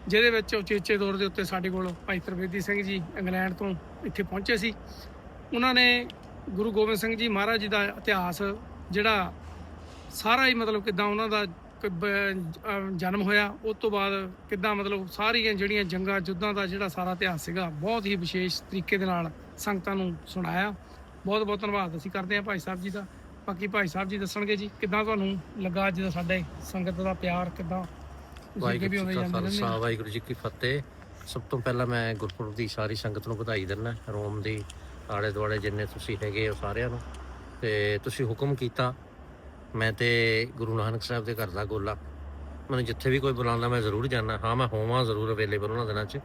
ਜਿਹਦੇ ਵਿੱਚ ਉਚੇਚੇ ਦੌਰ ਦੇ ਉੱਤੇ ਸਾਡੇ ਕੋਲ ਭਾਈ ਤਰਵੇਦੀ ਸਿੰਘ ਜੀ ਇੰਗਲੈਂਡ ਤੋਂ ਇੱਥੇ ਪਹੁੰਚੇ ਸੀ। ਉਹਨਾਂ ਨੇ ਗੁਰੂ ਗੋਬਿੰਦ ਸਿੰਘ ਜੀ ਮਹਾਰਾਜ ਜੀ ਦਾ ਇਤਿਹਾਸ ਜਿਹੜਾ ਸਾਰਾ ਹੀ ਮਤਲਬ ਕਿਦਾਂ ਉਹਨਾਂ ਦਾ ਜਨਮ ਹੋਇਆ, ਉਸ ਤੋਂ ਬਾਅਦ ਕਿਦਾਂ ਮਤਲਬ ਸਾਰੀਆਂ ਜਿਹੜੀਆਂ ਜੰਗਾਂ ਯੁੱਧਾਂ ਦਾ ਜਿਹੜਾ ਸਾਰਾ ਇਤਿਹਾਸ ਸੀਗਾ, ਬਹੁਤ ਹੀ ਵਿਸ਼ੇਸ਼ ਤਰੀਕੇ ਦੇ ਨਾਲ ਸੰਗਤਾਂ ਨੂੰ ਸੁਣਾਇਆ। ਬਹੁਤ ਬਹੁਤ ਧੰਨਵਾਦ ਅਸੀਂ ਕਰਦੇ ਹਾਂ ਭਾਈ ਸਾਹਿਬ ਜੀ ਦਾ। ਬਾਕੀ ਭਾਈ ਸਾਹਿਬ ਜੀ ਦੱਸਣਗੇ ਜੀ, ਕਿਦਾਂ ਤੁਹਾਨੂੰ ਲੱਗਾ ਅੱਜ ਦਾ ਸਾਡੇ ਸੰਗਤ ਦਾ ਪਿਆਰ, ਕਿਦਾਂ ਵਾਹਿਗੁਰੂ ਜੀ ਕਾ ਖਾਲਸਾ ਵਾਹਿਗੁਰੂ ਜੀ ਕੀ ਫਤਿਹ। ਸਭ ਤੋਂ ਪਹਿਲਾਂ ਮੈਂ ਗੁਰਪੁਰਬ ਦੀ ਸਾਰੀ ਸੰਗਤ ਨੂੰ ਵਧਾਈ ਦਿੰਦਾ ਰੋਮ ਦੀ ਆਲੇ ਦੁਆਲੇ ਜਿੰਨੇ ਤੁਸੀਂ ਹੈਗੇ ਹੋ ਸਾਰਿਆਂ ਨੂੰ। ਤੇ ਤੁਸੀਂ ਹੁਕਮ ਕੀਤਾ ਮੈਂ ਤੇ ਗੁਰੂ ਨਾਨਕ ਸਾਹਿਬ ਦੇ ਘਰ ਦਾ ਗੋਲਾ। ਮੈਨੂੰ ਜਿੱਥੇ ਵੀ ਕੋਈ ਬੁਲਾਉਂਦਾ ਮੈਂ ਜ਼ਰੂਰ ਜਾਣਾ ਹਾਂ ਮੈਂ ਹੋਵਾਂ ਜ਼ਰੂਰ ਅਵੇਲੇਬਲ ਉਹਨਾਂ ਦਿਨਾਂ 'ਚ।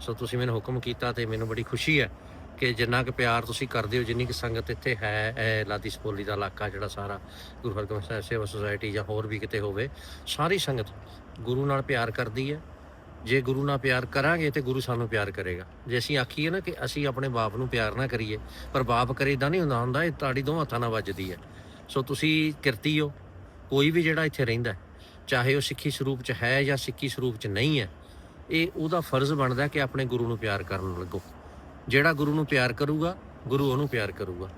ਸੋ ਤੁਸੀਂ ਮੈਨੂੰ ਹੁਕਮ ਕੀਤਾ ਤੇ ਮੈਨੂੰ ਬੜੀ ਖੁਸ਼ੀ ਹੈ ਕਿ ਜਿੰਨਾ ਕੁ ਪਿਆਰ ਤੁਸੀਂ ਕਰਦੇ ਹੋ, ਜਿੰਨੀ ਕੁ ਸੰਗਤ ਇੱਥੇ ਹੈ ਇਹ ਲਾਦੀ ਸਪੋਲੀ ਦਾ ਇਲਾਕਾ ਜਿਹੜਾ ਸਾਰਾ ਗੁਰੂ ਹਰਗੋਬਿੰਦ ਸਾਹਿਬ ਸੇਵਾ ਸੁਸਾਇਟੀ ਜਾਂ ਹੋਰ ਵੀ ਕਿਤੇ ਹੋਵੇ, ਸਾਰੀ ਸੰਗਤ ਗੁਰੂ ਨਾਲ ਪਿਆਰ ਕਰਦੀ ਹੈ। ਜੇ ਗੁਰੂ ਨਾਲ ਪਿਆਰ ਕਰਾਂਗੇ ਤੇ ਗੁਰੂ ਸਾਨੂੰ ਪਿਆਰ ਕਰੇਗਾ। ਜੇ ਅਸੀਂ ਆਖੀਏ ਨਾ ਕਿ ਅਸੀਂ ਆਪਣੇ ਬਾਪ ਨੂੰ ਪਿਆਰ ਨਾ ਕਰੀਏ, ਪਰ ਬਾਪ ਕਰੇ ਇਦਾਂ ਨਹੀਂ ਹੁੰਦਾ ਹੁੰਦਾ ਇਹ ਤਾੜੀ ਦੋ ਹੱਥਾਂ ਨਾਲ ਵੱਜਦੀ ਹੈ। ਸੋ ਤੁਸੀਂ ਕਿਰਤੀ ਹੋ, ਕੋਈ ਵੀ ਜਿਹੜਾ ਇੱਥੇ ਰਹਿੰਦਾ ਚਾਹੇ ਉਹ ਸਿੱਖੀ ਸਰੂਪ ਚ ਹੈ ਜਾਂ ਸਿੱਖੀ ਸਰੂਪ ਚ ਨਹੀਂ ਹੈ, ਇਹ ਉਹਦਾ ਫਰਜ਼ ਬਣਦਾ ਕਿ ਆਪਣੇ ਗੁਰੂ ਨੂੰ ਪਿਆਰ ਕਰਨ ਲੱਗੋ। ਜਿਹੜਾ ਗੁਰੂ ਨੂੰ ਪਿਆਰ ਕਰੂਗਾ, ਗੁਰੂ ਉਹਨੂੰ ਪਿਆਰ ਕਰੂਗਾ।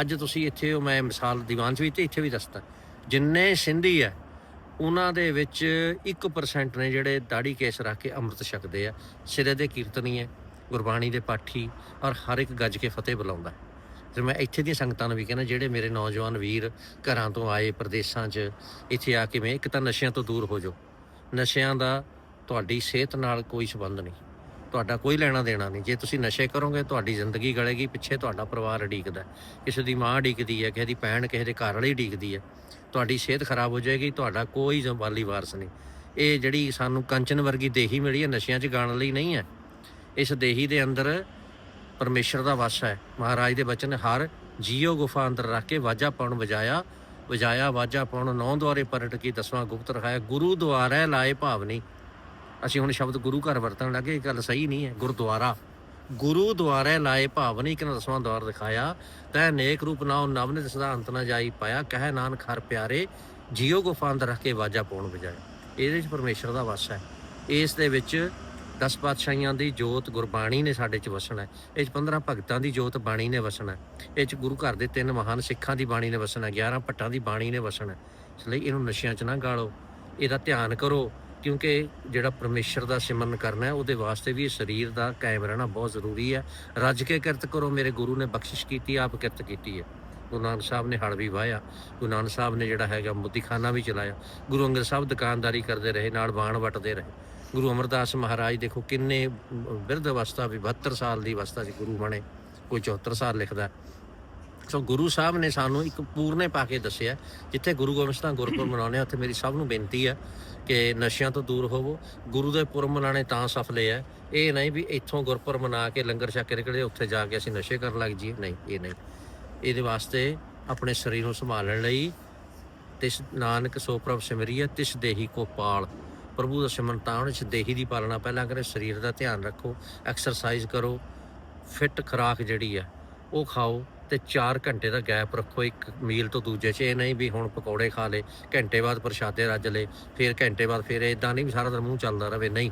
ਅੱਜ ਤੁਸੀਂ ਇੱਥੇ ਹੋ, ਮੈਂ ਮਿਸਾਲ ਦੀਵਾਨ ਚ ਵੀ ਤੇ ਇੱਥੇ ਵੀ ਦੱਸਦਾ। ਜਿੰਨੇ ਸਿੰਧੀ ਹੈ, ਉਹਨਾਂ ਦੇ ਵਿੱਚ 1% ਨੇ ਜਿਹੜੇ ਦਾੜੀ ਕੇਸ ਰੱਖ ਕੇ ਅੰਮ੍ਰਿਤ ਛਕਦੇ ਆ। ਸਿਰੇ ਦੇ ਕੀਰਤਨੀ ਹੈ, ਗੁਰਬਾਣੀ ਦੇ ਪਾਠੀ, ਔਰ ਹਰ ਇੱਕ ਗੱਜ ਕੇ ਫਤਿਹ ਬੁਲਾਉਂਦਾ। ਹੈ। ਤੇ ਮੈਂ ਇੱਥੇ ਦੀਆਂ ਸੰਗਤਾਂ ਨੂੰ ਵੀ ਕਹਿੰਦਾ, ਜਿਹੜੇ ਮੇਰੇ ਨੌਜਵਾਨ ਵੀਰ ਘਰਾਂ ਤੋਂ ਆਏ, ਪ੍ਰਦੇਸ਼ਾਂ 'ਚ, ਇੱਥੇ ਆ ਕੇ ਮੈਂ ਇੱਕ ਤਾਂ ਨਸ਼ਿਆਂ ਤੋਂ ਦੂਰ ਹੋ ਜਾਓ। ਨਸ਼ਿਆਂ ਦਾ ਤੁਹਾਡੀ ਸਿਹਤ ਨਾਲ ਕੋਈ ਸੰਬੰਧ ਨਹੀਂ। ਤੁਹਾਡਾ ਕੋਈ ਲੈਣਾ ਦੇਣਾ ਨਹੀਂ। ਜੇ ਤੁਸੀਂ ਨਸ਼ੇ ਕਰੋਗੇ, ਤੁਹਾਡੀ ਜ਼ਿੰਦਗੀ ਗਲੇਗੀ, ਪਿੱਛੇ ਤੁਹਾਡਾ ਪਰਿਵਾਰ ਉਡੀਕਦਾ ਕਿਸੇ ਦੀ ਮਾਂ ਉਡੀਕਦੀ ਹੈ, ਕਿਸੇ ਦੀ ਭੈਣ, ਕਿਸੇ ਦੇ ਘਰ ਵਾਲੀ ਉਡੀਕਦੀ ਹੈ। ਤੁਹਾਡੀ ਸਿਹਤ ਖਰਾਬ ਹੋ ਜਾਏਗੀ, ਤੁਹਾਡਾ ਕੋਈ ਜੰਬਾਲੀ ਵਾਰਸ ਨਹੀਂ। ਇਹ ਜਿਹੜੀ ਸਾਨੂੰ ਕੰਚਨ ਵਰਗੀ ਦੇਹੀ ਮਿਲੀ ਹੈ, ਨਸ਼ਿਆਂ 'ਚ ਗਾਣ ਲਈ ਨਹੀਂ ਹੈ। ਇਸ ਦੇਹੀ ਦੇ ਅੰਦਰ ਪਰਮੇਸ਼ਰ ਦਾ ਵਸ ਹੈ। ਮਹਾਰਾਜ ਦੇ ਬਚਨ, ਹਰ ਜੀਓ ਗੁਫਾ ਅੰਦਰ ਰੱਖ ਕੇ ਵਾਜਾ ਪਾਉਣ ਵਜਾਇਆ ਵਜਾਇਆ ਵਾਜਾ ਪਾਉਣ ਨੌ ਦੁਆਰੇ ਪਰਟ ਕੀ ਦਸਵਾਂ ਗੁਪਤ ਰਖਾਇਆ, ਗੁਰੂ ਦੁਆਰਾ ਲਾਏ ਭਾਵਨੀ ਅਸੀਂ ਹੁਣ ਸ਼ਬਦ ਗੁਰੂ ਘਰ ਵਰਤਣ ਲੱਗੇ, ਇਹ ਗੱਲ ਸਹੀ ਨਹੀਂ ਹੈ। ਗੁਰਦੁਆਰਾ। ਗੁਰੂ ਦੁਆਰੇ ਲਾਏ ਭਾਵਨੀ ਕਿ ਦਸਵਾਂ ਦਵਾਰ ਦਿਖਾਇਆ। ਤੈ ਨੇਕ ਰੂਪ ਨਾਉ ਨਵਨਿਤ ਸਦਾ ਅੰਤ ਨਾ ਜਾਈ ਪਾਇਆ। ਕਹਿ ਨਾਨਕ, ਹਰ ਪਿਆਰੇ ਜੀਓ ਗੁਫਾ ਅੰਦਰ ਰੱਖ ਕੇ ਵਾਜਾ ਪਾਉਣ ਵਜਾਇਆ ਇਹਦੇ ਵਿੱਚ ਪਰਮੇਸ਼ਰ ਦਾ ਵਸ ਹੈ। ਇਸ ਦੇ ਵਿੱਚ ਦਸ ਪਾਤਸ਼ਾਹੀਆਂ ਦੀ ਜੋਤ ਗੁਰਬਾਣੀ ਨੇ ਸਾਡੇ ਚ ਵਸਣਾ ਹੈ। ਇਹ ਚ 15 ਭਗਤਾਂ ਦੀ ਜੋਤ ਬਾਣੀ ਨੇ ਵਸਣਾ ਹੈ। ਇਹ ਚ ਗੁਰੂ ਘਰ ਦੇ ਤਿੰਨ ਮਹਾਨ ਸਿੱਖਾਂ ਦੀ ਬਾਣੀ ਨੇ ਵਸਣਾ ਹੈ। 11 ਭੱਟਾਂ ਦੀ ਬਾਣੀ ਨੇ ਵਸਣਾ ਇਸ ਲਈ ਇਹਨੂੰ ਨਸ਼ਿਆਂ 'ਚ ਨਾ ਗਾਲੋ। ਇਹਦਾ ਧਿਆਨ ਕਰੋ। ਕਿਉਂਕਿ ਜਿਹੜਾ ਪਰਮੇਸ਼ਰ ਦਾ ਸਿਮਰਨ ਕਰਨਾ ਹੈ, ਉਹਦੇ ਵਾਸਤੇ ਵੀ ਇਹ ਸਰੀਰ ਦਾ ਕਾਇਮ ਰਹਿਣਾ ਬਹੁਤ ਜ਼ਰੂਰੀ ਹੈ। ਰੱਜ ਕੇ ਕਿਰਤ ਕਰੋ, ਮੇਰੇ ਗੁਰੂ ਨੇ ਬਖਸ਼ਿਸ਼ ਕੀਤੀ, ਆਪ ਕਿਰਤ ਕੀਤੀ ਹੈ। ਗੁਰੂ ਨਾਨਕ ਸਾਹਿਬ ਨੇ ਹੜ ਵੀ ਵਾਹਿਆ। ਗੁਰੂ ਨਾਨਕ ਸਾਹਿਬ ਨੇ ਜਿਹੜਾ ਹੈਗਾ ਮੁੱਦੀਖਾਨਾ ਵੀ ਚਲਾਇਆ। ਗੁਰੂ ਅੰਗਦ ਸਾਹਿਬ ਦੁਕਾਨਦਾਰੀ ਕਰਦੇ ਰਹੇ, ਨਾਲ ਬਾਣ ਵਟਦੇ ਰਹੇ। ਗੁਰੂ ਅਮਰਦਾਸ ਮਹਾਰਾਜ ਦੇਖੋ ਕਿੰਨੇ ਬਿਰਧ ਅਵਸਥਾ, ਵੀ 72 ਸਾਲ ਦੀ ਅਵਸਥਾ 'ਚ ਗੁਰੂ ਬਣੇ। ਕੋਈ 74 ਸਾਲ ਲਿਖਦਾ। ਸੋ ਗੁਰੂ ਸਾਹਿਬ ਨੇ ਸਾਨੂੰ ਇੱਕ ਪੂਰਨੇ ਪਾ ਕੇ ਦੱਸਿਆ, ਜਿੱਥੇ ਗੁਰੂ ਗੋਬਿੰਦ ਸਿੰਘ ਗੁਰਪੁਰਬ ਮਨਾਉਂਦੇ ਆ, ਉੱਥੇ ਮੇਰੀ ਸਭ ਨੂੰ ਬੇਨਤੀ ਹੈ ਕਿ ਨਸ਼ਿਆਂ ਤੋਂ ਦੂਰ ਹੋਵੋ। ਗੁਰੂ ਦੇ ਪੁਰਬ ਮਨਾਣੇ ਤਾਂ ਸਫਲੇ ਹੈ ਇਹ ਨਹੀਂ ਵੀ ਇੱਥੋਂ ਗੁਰਪੁਰਬ ਮਨਾ ਕੇ ਲੰਗਰ ਛਕ ਕੇ ਨਿਕਲੇ, ਉੱਥੇ ਜਾ ਕੇ ਅਸੀਂ ਨਸ਼ੇ ਕਰਨ ਲੱਗ ਜਾਈਏ। ਨਹੀਂ, ਇਹ ਨਹੀਂ। ਇਹਦੇ ਵਾਸਤੇ ਆਪਣੇ ਸਰੀਰ ਨੂੰ ਸੰਭਾਲਣ ਲਈ ਤਿਸ ਨਾਨਕ ਸੋ ਪ੍ਰਭ ਸਿਮਰਿਐ ਤਿਸ ਦੇਹੀ ਕੋ ਪਾਲ ਪ੍ਰਭੂ ਦਾ ਸਿਮਰਨ ਤਾਂ ਉਹਨੇ ਦੇਹੀ ਦੀ ਪਾਲਣਾ ਪਹਿਲਾਂ ਕਰੇ, ਸਰੀਰ ਦਾ ਧਿਆਨ ਰੱਖੋ ਐਕਸਰਸਾਈਜ਼ ਕਰੋ ਫਿੱਟ ਖੁਰਾਕ ਜਿਹੜੀ ਆ, ਉਹ ਖਾਓ। ਤੇ 4 ਘੰਟੇ ਦਾ ਗੈਪ ਰੱਖੋ, ਇੱਕ ਮੀਲ ਤੋਂ ਦੂਜੇ 'ਚ। ਇਹ ਨਹੀਂ ਵੀ ਹੁਣ ਪਕੌੜੇ ਖਾ ਲੇ ਘੰਟੇ ਬਾਅਦ ਪ੍ਰਸ਼ਾਦੇ ਰੱਜ ਲੇ ਫਿਰ ਘੰਟੇ ਬਾਅਦ ਫਿਰ ਇਦਾਂ ਨਹੀਂ ਵੀ ਸਾਰਾ ਦਿਨ ਮੂੰਹ ਚੱਲਦਾ ਰਵੇ ਨਹੀਂ,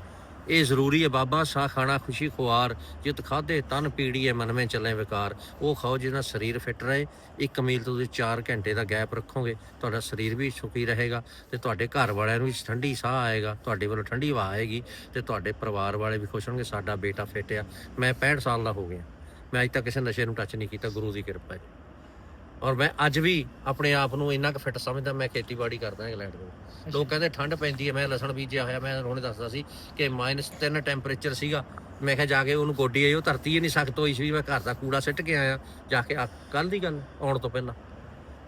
ਇਹ ਜ਼ਰੂਰੀ ਹੈ ਬਾਬਾ ਸਾ ਖਾਣਾ ਖੁਸ਼ੀ, ਖੁਆਰ, ਜਿਤ ਖਾਦੇ ਤਨ ਪੀੜੀਏ ਮਨ ਵਿੱਚ ਚੱਲੇ ਵਿਕਾਰ। ਉਹ ਖਾਓ ਜਿਹਦਾ ਸਰੀਰ ਫਿੱਟ ਰਹੇ। ਇੱਕ ਮੀਲ ਤੋਂ ਤੁਸੀਂ 4 ਘੰਟੇ ਦਾ ਗੈਪ ਰੱਖੋਗੇ, ਤੁਹਾਡਾ ਸਰੀਰ ਵੀ ਸੁਖੀ ਰਹੇਗਾ ਤੇ ਤੁਹਾਡੇ ਘਰ ਵਾਲਿਆਂ ਨੂੰ ਵੀ ਠੰਡੀ ਸਾਹ ਆਏਗਾ, ਤੁਹਾਡੇ ਵੱਲੋਂ ਠੰਡੀ ਹਵਾ ਆਏਗੀ ਤੇ ਤੁਹਾਡੇ ਪਰਿਵਾਰ ਵਾਲੇ ਵੀ ਖੁਸ਼ ਹੋਣਗੇ, ਸਾਡਾ ਬੇਟਾ ਫਿੱਟ ਆ। ਮੈਂ 65 ਸਾਲ ਦਾ ਹੋ ਗਿਆ। ਮੈਂ ਅਜ ਤੱਕ ਕਿਸੇ ਨਸ਼ੇ ਨੂੰ ਟੱਚ ਨਹੀਂ ਕੀਤਾ ਗੁਰੂ ਦੀ ਕਿਰਪਾ ਹੈ ਔਰ ਮੈਂ ਅੱਜ ਵੀ ਆਪਣੇ ਆਪ ਨੂੰ ਇੰਨਾ ਕੁ ਫਿੱਟ ਸਮਝਦਾ ਮੈਂ ਖੇਤੀਬਾੜੀ ਕਰਦਾ ਇੰਗਲੈਂਡ ਦੇ ਲੋਕ ਕਹਿੰਦੇ ਠੰਡ ਪੈਂਦੀ ਹੈ ਮੈਂ ਲਸਣ ਬੀਜਿਆ ਹੋਇਆ ਮੈਂ ਹੁਣੇ ਦੱਸਦਾ ਸੀ ਕਿ -3 ਟੈਂਪਰੇਚਰ ਸੀਗਾ। ਮੈਂ ਕਿਹਾ ਜਾ ਕੇ ਉਹਨੂੰ ਗੋਡੀ ਆਈ ਉਹ ਧਰਤੀ ਹੀ ਨਹੀਂ ਸਖਤ ਹੋਈ ਸੀ ਮੈਂ ਘਰ ਦਾ ਕੂੜਾ ਸਿੱਟ ਕੇ ਆਇਆ ਜਾ ਕੇ ਕੱਲ ਦੀ ਗੱਲ ਆਉਣ ਤੋਂ ਪਹਿਲਾਂ।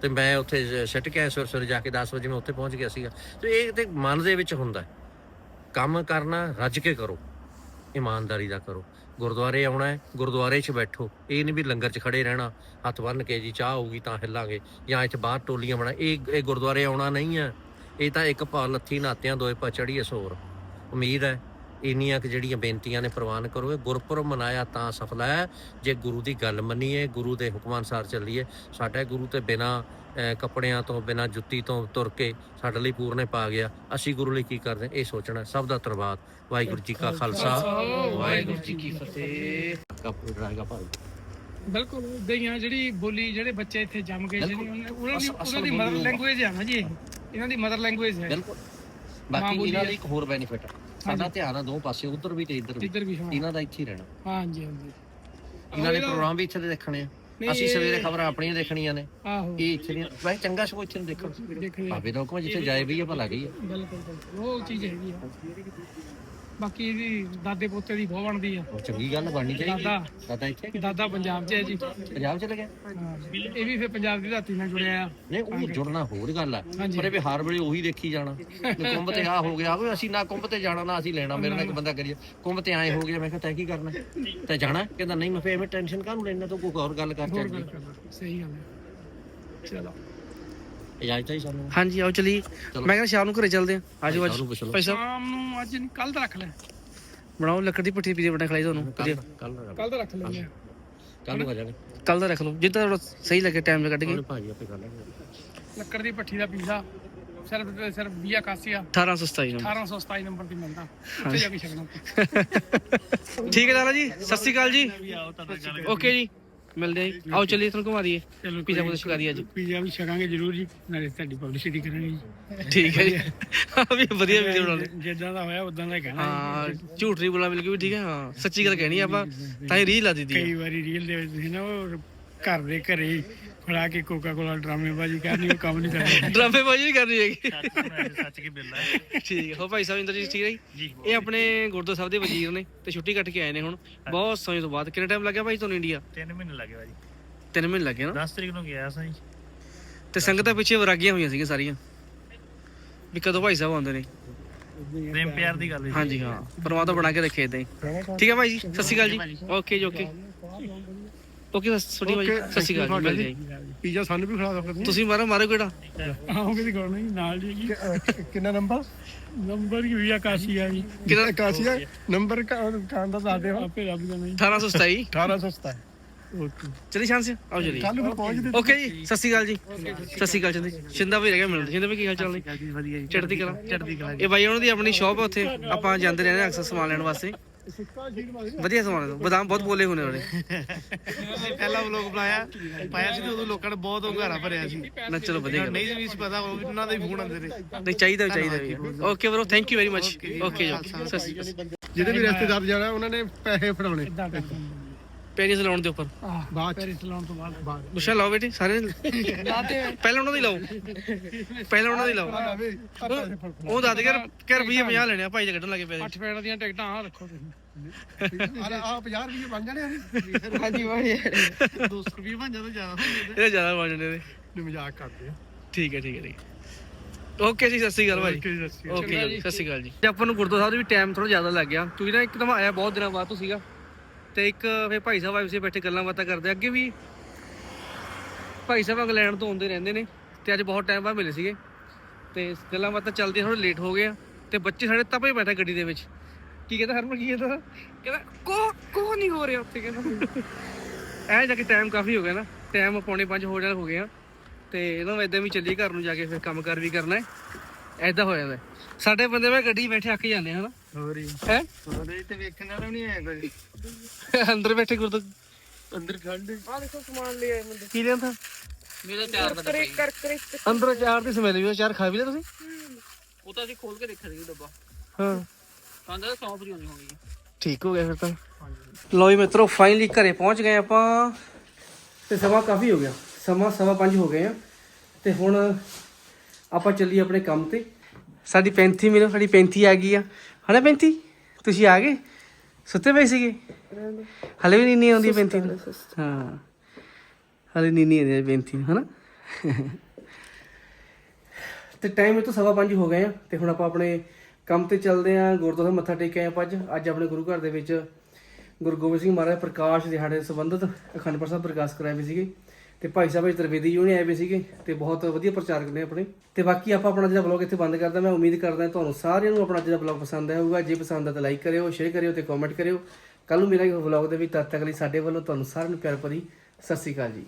ਤੇ ਮੈਂ ਉੱਥੇ ਸਿੱਟ ਕੇ ਆਇਆ ਸਵੇਰੇ ਸਵੇਰੇ ਜਾ ਕੇ 10 ਵਜੇ ਮੈਂ ਉੱਥੇ ਪਹੁੰਚ ਗਿਆ ਸੀਗਾ। ਤੇ ਇਹ ਤੇ ਮਨ ਦੇ ਵਿੱਚ ਹੁੰਦਾ। ਕੰਮ ਕਰਨਾ ਰੱਜ ਕੇ ਕਰੋ। ਇਮਾਨਦਾਰੀ ਦਾ ਕਰੋ। ਗੁਰਦੁਆਰੇ ਆਉਣਾ ਹੈ, ਗੁਰਦੁਆਰੇ 'ਚ ਬੈਠੋ। ਇਹ ਨਹੀਂ ਵੀ ਲੰਗਰ 'ਚ ਖੜੇ ਰਹਿਣਾ, ਹੱਥ ਬੰਨ ਕੇ ਜੀ ਚਾਹ ਹੋਊਗੀ ਤਾਂ ਹਿੱਲਾਂਗੇ ਜਾਂ ਇੱਥੇ ਬਾਹਰ ਟੋਲੀਆਂ ਬਣਾ, ਇਹ ਇਹ ਗੁਰਦੁਆਰੇ ਆਉਣਾ ਨਹੀਂ ਹੈ। ਇਹ ਤਾਂ ਇੱਕ ਪਾ ਲੱਥੀ ਨਾਤਿਆਂ ਦੋਏ ਪਾ ਚੜੀਏ ਸੋਰ। ਉਮੀਦ ਹੈ ਇੰਨੀਆਂ ਕਿ ਜਿਹੜੀਆਂ ਬੇਨਤੀਆਂ ਨੇ ਪ੍ਰਵਾਨ ਕਰੋ ਇਹ ਗੁਰਪੁਰਬ ਮਨਾਇਆ ਤਾਂ ਸਫਲ ਹੈ। ਜੇ ਗੁਰੂ ਦੀ ਗੱਲ ਮੰਨੀਏ ਗੁਰੂ ਦੇ ਹੁਕਮਾਂ ਅਨੁਸਾਰ ਚੱਲੀਏ ਸਾਡਾ ਗੁਰੂ ਤੇ ਬਿਨਾ ਕੱਪੜਿਆਂ ਤੋਂ ਬਿਨਾ ਜੁੱਤੀ ਤੋਂ ਤੁਰ ਕੇ ਸਾਡੇ ਲਈ ਪੂਰਨੇ ਪਾ ਗਿਆ। ਅਸੀਂ ਗੁਰੂ ਲਈ ਕੀ ਕਰਦੇ? ਹਾਂ, ਇਹ ਸੋਚਣਾ। ਸਭ ਦਾ ਧੰਨਵਾਦ। ਵਾਹਿਗੁਰੂ ਜੀ ਕਾ ਖਾਲਸਾ। ਵਾਹਿਗੁਰੂ ਜੀ ਕੀ ਫਤਿਹ। ਕਾਪੂ ਡਰਾਗਾ ਭਾਈ ਬਿਲਕੁਲ। ਉਦਾਂ ਹੀ ਆ ਜਿਹੜੀ ਬੋਲੀ ਜਿਹੜੇ ਬੱਚੇ ਇੱਥੇ ਜੰਮ ਗਏ ਜਿਹੜੀ ਉਹਨਾਂ ਦੀ ਉਹਨਾਂ ਦੀ ਮਦਰ। ਲੈਂਗੁਏਜ ਆ ਨਾ ਜੀ। ਇਹ। ਇਹਨਾਂ ਦੀ ਮਦਰ ਲੈਂਗੁਏਜ ਹੈ। ਬਿਲਕੁਲ। ਬਾਕੀ ਇਹਨਾਂ ਹੈ। ਲਈ ਇੱਕ ਹੋਰ ਬੈਨੀਫਿਟ ਸਾਡਾ ਧਿਆਨ ਆ ਦੋ ਪਾਸੇ ਉਧਰ ਵੀ ਤੇ ਇੱਧਰ ਵੀ। ਇੱਧਰ ਵੀ ਹਾਂ। ਇਹਨਾਂ ਦਾ ਇੱਥੇ ਹੀ ਰਹਿਣਾ। ਹਾਂਜੀ ਹਾਂਜੀ। ਇਹਨਾਂ ਇਹਦਾ- ਪ੍ਰੋਗਰਾਮ ਵੀ ਇੱਥੇ ਦੇ ਦੇਖਣੇ ਆ। ਨਹੀਂ, ਅਸੀਂ ਇਹ- ਸਵੇਰੇ ਖਬਰਾਂ ਆਪਣੀਆਂ ਦੇਖਣੀਆਂ ਨੇ। ਆਹੋ। ਇਹ ਇੱਥੇ ਦੀਆਂ ਵੈਸੇ ਚੰਗਾ ਸਗੋਂ ਇੱਥੇ ਨੂੰ ਆ। ਭਾਵੇਂ ਦਾ ਹੁਕਮ ਜਿੱਥੇ ਜਾਏ ਵੀ ਆ। ਭਲਾ ਗਈ ਆ। ਬਿਲਕੁਲ ਬਿਲਕੁਲ। ਉਹ ਚੀਜ਼ ਹੈਗੀ ਆ। ਬਾਕੀ ਇਹਦੀ ਦਾਦੇ ਪੋਤੇ ਦੀ ਬਹੁਤ ਬਣਦੀ ਆ। ਉਹ ਚੰਗੀ ਗੱਲ ਬਣਨੀ ਚਾਹੀਦੀ। ਦਾਦਾ ਦਾਦਾ ਇੱਥੇ? ਕਿ ਦਾਦਾ ਪੰਜਾਬ 'ਚ ਹੈ ਜੀ। ਪੰਜਾਬ ਚਲੇ ਗਿਆ? ਹਾਂ, ਇਹ ਵੀ ਫਿਰ ਪੰਜਾਬ ਦੀ ਧਰਤੀ ਨਾਲ ਜੁੜਿਆ ਆ। ਨਹੀਂ ਉਹ ਜੁੜਨਾ ਹੋਰ ਗੱਲ ਆ। ਪਰ ਇਹ ਵੀ ਹਰ ਵੇਲੇ ਉਹੀ ਦੇਖੀ ਜਾਣਾ। ਕੁੰਭ ਤੇ ਆ ਹੋ ਗਿਆ ਓਏ ਅਸੀਂ ਨਾ ਕੁੰਭ ਤੇ ਜਾਣਾ ਨਾ ਅਸੀਂ ਲੈਣਾ। ਮੇਰੇ ਨਾਲ ਇੱਕ ਬੰਦਾ ਕਰੀਏ ਕੁੰਭ ਤੇ ਆਏ ਹੋ ਗਿਆ ਮੈਂ ਕਿਹਾ ਤੈਂ ਕੀ ਕਰਨਾ? ਤੈਂ ਜਾਣਾ? ਕਹਿੰਦਾ ਨਹੀਂ ਮੈਂ ਫੇਰ ਮੈਂ ਟੈਨਸ਼ਨ ਕਾਹਨੂੰ ਲੈਣਾ ਤੂੰ ਕੋਈ ਹੋਰ ਗੱਲ ਕਰ ਚੱਲ ਸਹੀ ਗੱਲ ਹੈ। ਚਲੋ। ਇਜਾਜ਼ਤ ਹੈ ਸਾਨੂੰ? ਹਾਂਜੀ ਆਓ ਚਲੀ। ਮੈਂ ਕਹਿੰਦਾ ਸ਼ਾਮ ਨੂੰ ਘਰੇ ਚੱਲਦੇ ਆ ਆਜੋ ਨੂੰ ਪੁੱਛ ਲਓ। ਭਾਈ ਸਾਹਿਬ। ਸ਼ਾਮ ਨੂੰ ਅੱਜ ਕੱਲ ਦਾ ਰੱਖ ਲੈ। ਬਣਾਓ ਲੱਕੜ ਦੀ ਪੱਠੀ ਪੀਜੇ ਬਣਾ ਖਲਾਈ ਤੁਹਾਨੂੰ। ਕੱਲ ਕੱਲ ਕੱਲ ਦਾ ਰੱਖ ਲੈਂਦੇ ਆ ਕੱਲ ਨੂੰ ਆ ਜਾਵੇ ਕੱਲ ਦਾ ਰੱਖ ਲਓ। ਜਿੱਦਾਂ ਤੁਹਾਡਾ ਸਹੀ ਲੱਗੇ ਟਾਈਮ ਕੱਢ ਕੇ। ਉਹਨੇ ਭਾਜੀ ਆਪੇ ਕਰ ਲਾਂਗੇ। ਲੱਕੜ ਦੀ ਪੱਠੀ ਦਾ ਪੀਜ਼ਾ ਸਿਰਫ ਤੇ ਸਿਰਫ 20 ਕਾਸੀਆ 1827 ਨੂੰ 1827 ਨੰਬਰ। ਤੇ ਮਿਲਦਾ। ਉੱਥੇ ਜਾ ਕੇ ਛਕਣਾ। *laughs* ਠੀਕ ਹੈ ਲਾਲਾ ਜੀ। ਸਤਿ ਸ਼੍ਰੀ ਅਕਾਲ ਜੀ। ਓਕੇ ਜੀ। ਮਿਲਦੇ ਆ ਜੀ। ਆਓ ਚਲੀਏ ਤੁਹਾਨੂੰ ਘੁਮਾ ਦਈਏ। ਚਲੋ ਪੀਜ਼ਾ ਪੂਜ਼ਾ ਛਕਾ ਦਈਏ ਅੱਜ। ਪੀਜ਼ਾ ਵੀ ਛਕਾਂਗੇ ਜ਼ਰੂਰ ਜੀ ਨਾਲੇ ਤੁਹਾਡੀ ਪਬਲਿਸਿਟੀ ਕਰਾਂਗੇ ਜੀ। ਠੀਕ ਹੈ ਜੀ। ਆਹ ਵੀ ਵਧੀਆ ਵੀਡੀਓ ਬਣਾਉਣੇ ਜਿੱਦਾਂ ਦਾ ਹੋਇਆ ਉਦਾਂ ਦਾ ਹੀ ਕਹਿਣਾ ਹਾਂ ਝੂਠ ਨਹੀਂ ਬੋਲਣਾ ਬਿਲਕੁਲ ਵੀ ਠੀਕ ਹੈ। ਹਾਂ ਸੱਚੀ ਗੱਲ ਕਹਿਣੀ ਆਪਾਂ ਤਾਂ ਹੀ ਰੀਲ ਲਾ ਦਿੱਤੀ ਕਈ ਵਾਰੀ ਰੀਲ ਦੇ ਵਿੱਚ ਨਾ ਉਹ ਘਰ ਦੇ ਘਰੇ ਹੀ ਫੜਾ ਕੇ ਕੋਕਾ ਕੋਲਾ ਡਰਾਮੇਬਾਜ਼ੀ ਕਰਨੀ ਉਹ ਕੰਮ ਨਹੀਂ ਕਰਨਾ। *laughs* ਡਰਾਮੇ ਬਾਜੀ ਨਹੀਂ ਕਰਨੀ ਹੈਗੀ। ਸੱਚ ਕੀ ਬਿੱਲਾ ਠੀਕ ਹੈ। ਹੋ ਭਾਈ ਸਾਹਿਬ ਇੰਦਰ ਜੀ ਠੀਕ ਹੈ ਜੀ ਇਹ ਆਪਣੇ ਗੁਰਦੁਆਰਾ ਸਾਹਿਬ ਦੇ ਵਜ਼ੀਰ ਨੇ ਤੇ ਛੁੱਟੀ ਕੱਟ ਕੇ ਆਏ ਨੇ ਹੁਣ। ਬਹੁਤ ਸਮੇਂ ਤੋਂ ਬਾਅਦ। ਕਿੰਨਾ ਟਾਈਮ ਲੱਗਿਆ ਭਾਈ ਤੁਹਾਨੂੰ ਇੰਡੀਆ 3 ਮਹੀਨੇ ਲੱਗੇ ਭਾਜੀ। ਤਿੰਨ ਮਹੀਨੇ ਲੱਗੇ ਨਾ? 10 ਤਰੀਕ ਨੂੰ ਗਿਆ ਸਾਂ ਤੇ ਸੰਗਤਾਂ ਪਿੱਛੇ ਵਰਾਗੀਆਂ ਹੋਈਆਂ ਸੀਗੀਆਂ ਸਾਰੀਆਂ। ਵੀ ਕਦੋਂ ਭਾਈ ਸਾਹਿਬ ਆਉਂਦੇ ਨੇ? ਪ੍ਰੇਮ ਪਿਆਰ ਦੀ ਗੱਲ ਹਾਂਜੀ ਹਾਂ। ਪਰਮਾਤਮਾ ਬਣਾ ਕੇ ਰੱਖੇ ਇਦਾਂ ਹੀ। ਠੀਕ ਹੈ ਭਾਈ ਜੀ ਸਤਿ ਸ਼੍ਰੀ ਅਕਾਲ ਜੀ। ਓਕੇ ਜੀ। ਓਕੇ ਓਕੇ ਸੋਡੀ ਭਾਈ ਸਤਿ ਸ਼੍ਰੀ ਅਕਾਲ ਜੀ ਮਿਲ ਜਾਈ ਪੀਜ਼ਾ ਸਾਨੂੰ ਵੀ ਖਿਲਾ ਸਕਦੇ ਤੁਸੀਂ। ਮਾਰੋ ਮਾਰੋ ਕਿਹੜਾ? ਆਉਂਗੇ ਦੀ ਗੱਲ ਨਹੀਂ ਨਾਲ ਜੀ ਕਿੰਨਾ ਨੰਬਰ? ਨੰਬਰ ਹੀ ਵੀ ਆਕਾਸ਼ੀ ਆ ਜੀ। ਕਿਹੜਾ? ਕਾਸੀਆ ਨੰਬਰ ਕਾਂ ਦਾ ਦੱਸ ਦਿਓ। ਆਪੇ ਰੱਬ ਨਹੀਂ 1827 1807 ਚਲੀ ਸ਼ਾਨ ਆਓ ਚਲੀ ਕੱਲ ਨੂੰ ਪਹੁੰਚਦੇ ਓਕੇ ਜੀ ਸਤਿ ਸ਼੍ਰੀ ਅਕਾਲ ਜੀ। ਸਤਿ ਸ਼੍ਰੀ ਅਕਾਲ ਚੰਦੀ ਸ਼ਿੰਦਾ ਵੀ ਰਹਿ ਗਿਆ ਮਿਲਦੇ ਸ਼ਿੰਦਾ ਵੀ ਕੀ ਹਾਲ ਚਾਲ ਨੇ? ਵਧੀਆ ਜੀ। ਚੜ੍ਹਦੀ ਕਲਾ। ਚੜ੍ਹਦੀ ਕਲਾ ਇਹ ਬਾਈ ਉਹਨਾਂ ਦੀ ਆਪਣੀ ਸ਼ਾਪ ਆ ਉੱਥੇ। ਆਪਾਂ ਜਾਂਦੇ ਰਹਿੰਦੇ ਹਾਂ ਅਕਸਰ ਸਮਾਨ ਲੈਣ ਵਾਸਤੇ। ਵਧੀਆ ਸਮਾਨ ਹੈ। ਬਦਾਮ ਬਹੁਤ ਬੋਲੇ ਹੋਣੇ ਉਹਨੇ। ਪਹਿਲਾ ਵਲੋਗ ਬਣਾਇਆ ਪਾਇਆ ਸੀ ਤੇ ਉਦੋਂ ਲੋਕਾਂ ਨੇ ਬਹੁਤ ਹੁੰਗਾਰਾ ਭਰਿਆ ਸੀ। ਨਾ ਚਲੋ ਵਧੀਆ ਗੱਲ। ਨਹੀਂ ਵੀ ਸੀ ਪਤਾ ਉਹ ਵੀ ਉਹਨਾਂ ਦੇ ਵੀ ਫੋਨ ਆਉਂਦੇ ਨੇ ਨਹੀਂ ਚਾਹੀਦਾ ਵੀ ਚਾਹੀਦਾ ਵੀ। Okay bro thank you very much okay ਜੀ ਜਿਹੜੇ ਵੀ ਰਿਸ਼ਤੇਦਾਰ ਜਾਣਾ ਉਹਨਾਂ ਨੇ ਪੈਸੇ ਫੜਾਉਣੇ। ਪੈਰਿਸ ਲਾਉਣ ਦੇ ਉੱਪਰ। ਬਾਅਦ ਪੈਰਿਸ ਲਾਉਣ ਤੋਂ ਬਾਅਦ। ਗੁੱਸਾ ਲਾਓ ਬੇਟੇ ਸਾਰੇ। ਪਹਿਲਾਂ ਉਹਨਾਂ ਦੀ ਲਾਓ। ਪਹਿਲਾਂ ਉਹਨਾਂ ਦੀ ਲਾਓ। ਉਹ- ਦੱਸ ਕਰ ਕਰ 20 50 ਲੈਣੇ ਆ ਭਾਈ ਦੇ ਕੱਢਣ ਲੱਗੇ ਪੈਸੇ। ਅੱਠ ਪੈਣ ਦੀਆਂ ਟਿਕਟਾਂ ਆ ਰੱਖੋ ਤੁਸੀਂ। ਆ ਆ 50 ਰੁਪਏ ਬਣ ਜਾਣੇ ਆ ਹਾਂਜੀ ਬੜੀ 200 ਰੁਪਏ ਬਣ ਜਾਂਦਾ ਜ਼ਿਆਦਾ ਇਹ ਜ਼ਿਆਦਾ ਵਾਜਣੇ ਨੇ ਨੇ ਮਜ਼ਾਕ ਕਰਦੇ ਆ। ਠੀਕ ਹੈ ਠੀਕ ਹੈ ਠੀਕ ਓਕੇ ਜੀ ਸਤਿ ਸ਼੍ਰੀ ਅਕਾਲ ਭਾਈ। ਓਕੇ ਜੀ ਸਤਿ ਸ਼੍ਰੀ ਅਕਾਲ। ਜੀ ਆਪਾਂ ਨੂੰ ਗੁਰਦੁਆਰਾ ਸਾਹਿਬ ਦੇ ਵੀ ਟਾਈਮ ਥੋੜਾ ਜ਼ਿਆਦਾ ਲੱਗ ਗਿਆ ਕਿਉਂਕਿ ਨਾ ਇੱਕਦਮ ਆਇਆ ਬਹੁਤ ਦਿਨਾਂ ਬਾਅਦ ਤੋਂ ਸੀਗਾ। ਤੇ ਇੱਕ ਫੇ ਭਾਈ ਸਾਹਿਬ ਆਏ ਸੀ ਬੈਠੇ ਗੱਲਾਂ ਬਾਤਾਂ ਕਰਦੇ, ਅੱਗੇ ਵੀ ਭਾਈ ਸਾਹਿਬ ਇੰਗਲੈਂਡ ਤੋਂ ਆਉਂਦੇ ਰਹਿੰਦੇ ਨੇ ਤੇ ਅੱਜ ਬਹੁਤ ਟਾਈਮ ਬਾਅਦ ਮਿਲੇ ਸੀਗੇ। ਤੇ ਗੱਲਾਂ ਬਾਤਾਂ ਚੱਲਦੀਆਂ ਥੋੜੇ ਲੇਟ ਹੋ ਗਏ ਆ ਤੇ ਬੱਚੇ ਸਾਡੇ ਤਪੇ ਬੈਠੇ ਗੱਡੀ ਦੇ ਵਿੱਚ। ਕੀ ਕਹਿੰਦਾ ਹਰਮਨ, ਕੀ ਕਹਿੰਦਾ? ਕਹਿੰਦਾ, ਕੋ ਕੋ ਨਹੀਂ ਹੋ ਰਿਹਾ ਉੱਥੇ, ਕਹਿੰਦਾ। ਐ ਜਾ ਕੇ ਟਾਈਮ ਕਾਫੀ ਹੋ ਗਿਆ ਨਾ ਟਾਈਮ ਪੌਣੇ 5 ਹੋ ਜਾਣ ਹੋ ਗਏ ਆ। ਤੇ ਇਹਨਾਂ ਨੂੰ ਇਦਾਂ ਵੀ ਚੱਲੀ ਘਰ ਨੂੰ ਜਾ ਕੇ, ਫਿਰ ਕੰਮ ਕਰ ਵੀ ਕਰਨਾ ਹੈ। ਐਦਾਂ ਹੋ ਜਾਂਦਾ ਸਾਡੇ ਬੰਦੇ ਮੈਂ ਗੱਡੀ 'ਚ ਬੈਠੇ ਅੱਕ ਜਾਂਦੇ ਹਨ। ਹੋਰ ਹੀ ਹੈ? ਹੋਰ ਤੇ ਵੇਖਣ ਵਾਲਾ ਨਹੀਂ ਆਇਆ ਕੋਈ। ਅੰਦਰ ਬੈਠੇ ਗੁਰਦ ਅੰਦਰ ਖੰਡ। ਆ ਦੇਖੋ ਸਮਾਨ ਲੈ ਆਏ ਬੰਦੇ ਕੀ ਲੈਂਦਾ ਮੇਰਾ ਚਾਰ ਦਾ ਡੱਬਾ ਕਰ ਕਰ ਅੰਦਰ ਚਾਰ ਦੀ ਸਮੈਲ ਵੀ ਆ, ਚਾਰ ਖਾ ਵੀ ਲਿਆ ਤੁਸੀਂ? ਉਹ ਤਾਂ ਅਸੀਂ ਖੋਲ ਕੇ ਦੇਖਿਆ ਸੀ ਡੱਬਾ। ਹਾਂ। ਕਹਿੰਦਾ ਸੌਂਫ ਦੀ ਹੋਣੀ ਹੋਣੀ ਠੀਕ ਹੋ ਗਿਆ ਫਿਰ ਤਾਂ। ਲਓ ਜੀ ਮਿੱਤਰੋ ਫਾਈਨਲੀ ਘਰੇ ਪਹੁੰਚ ਗਏ ਆਪਾਂ। ਤੇ ਸਮਾਂ ਕਾਫੀ ਹੋ ਗਿਆ। ਸਮਾਂ ਸਵਾ ਪੰਜ ਹੋ ਗਏ ਆ। ਤੇ ਹੁਣ ਆਪਾਂ ਚੱਲੀ ਆਪਣੇ ਕੰਮ ਤੇ। ਸਾਡੀ ਪੈਂਥੀ ਮਿਲੋ ਸਾਡੀ ਪੈਂਥੀ ਆ ਗਈ ਆ। ਹਨਾ ਪੈਂਥੀ ਤੁਸੀਂ ਆ ਗਏ? ਸੁੱਤੇ ਪਏ ਸੀਗੇ? ਹਲੇ ਵੀ ਨੀਂਦ ਆਉਂਦੀ ਨੂੰ। ਹਾਂ। ਹਲੇ ਨੀਂਦ ਨਹੀਂ ਆਉਂਦੀ ਹੈ ਪੈਂਥੀ ਨੂੰ ਹਨਾ? ਤੇ ਟਾਈਮ ਇਹ ਤੋਂ ਸਵਾ ਪੰਜ ਹੋ ਗਏ ਆ ਤੇ ਹੁਣ ਆਪਾਂ ਆਪਣੇ ਕੰਮ ਤੇ ਚੱਲਦੇ ਆ ਗੁਰਦੁਆਰਾ ਮੱਥਾ ਟੇਕ ਕੇ ਆਏ ਆਪਾਂ ਅੱਜ। ਅੱਜ ਆਪਣੇ ਗੁਰੂ ਘਰ ਦੇ ਵਿੱਚ ਗੁਰੂ ਗੋਬਿੰਦ ਸਿੰਘ ਮਹਾਰਾਜ ਪ੍ਰਕਾਸ਼ ਦਿਹਾੜੇ ਸੰਬੰਧਿਤ ਅਖੰਡ ਪਾਠ ਸਾਹਿਬ ਪ੍ਰਕਾਸ਼ ਕਰਾਏ ਵੀ ਸੀਗੇ। ਤੇ ਭਾਈ ਸਾਹਿਬ ਜੀ ਤਰਵੇਦੀ ਜੀ ਉਹਨੇ ਆਏ ਵੀ ਸੀਗੇ ਤੇ ਬਹੁਤ ਵਧੀਆ ਪ੍ਰਚਾਰਕ ਨੇ ਆਪਣੇ। ਤੇ ਬਾਕੀ ਆਪਾਂ ਆਪਣਾ ਜਿਹੜਾ ਵਲੌਗ ਇੱਥੇ ਬੰਦ ਕਰਦਾ, ਮੈਂ ਉਮੀਦ ਕਰਦਾ ਤੁਹਾਨੂੰ ਸਾਰਿਆਂ ਨੂੰ ਆਪਣਾ ਜਿਹੜਾ ਵਲੌਗ ਪਸੰਦ ਆਇਆ ਹੋਊਗਾ। ਜੇ ਪਸੰਦ ਆ ਤਾਂ ਲਾਈਕ ਕਰਿਓ ਸ਼ੇਅਰ ਕਰਿਓ ਤੇ ਕਮੈਂਟ ਕਰਿਓ। ਕੱਲ ਨੂੰ ਮੇਰਾ ਵਲੌਗ ਦੇ ਵਿੱਚ ਤਦ ਤੱਕ ਲਈ ਸਾਡੇ ਵੱਲੋਂ ਤੁਹਾਨੂੰ ਸਾਰਿਆਂ ਨੂੰ ਪਿਆਰ ਭਰੀ ਸਤਿ ਸ਼੍ਰੀ ਅਕਾਲ ਜੀ।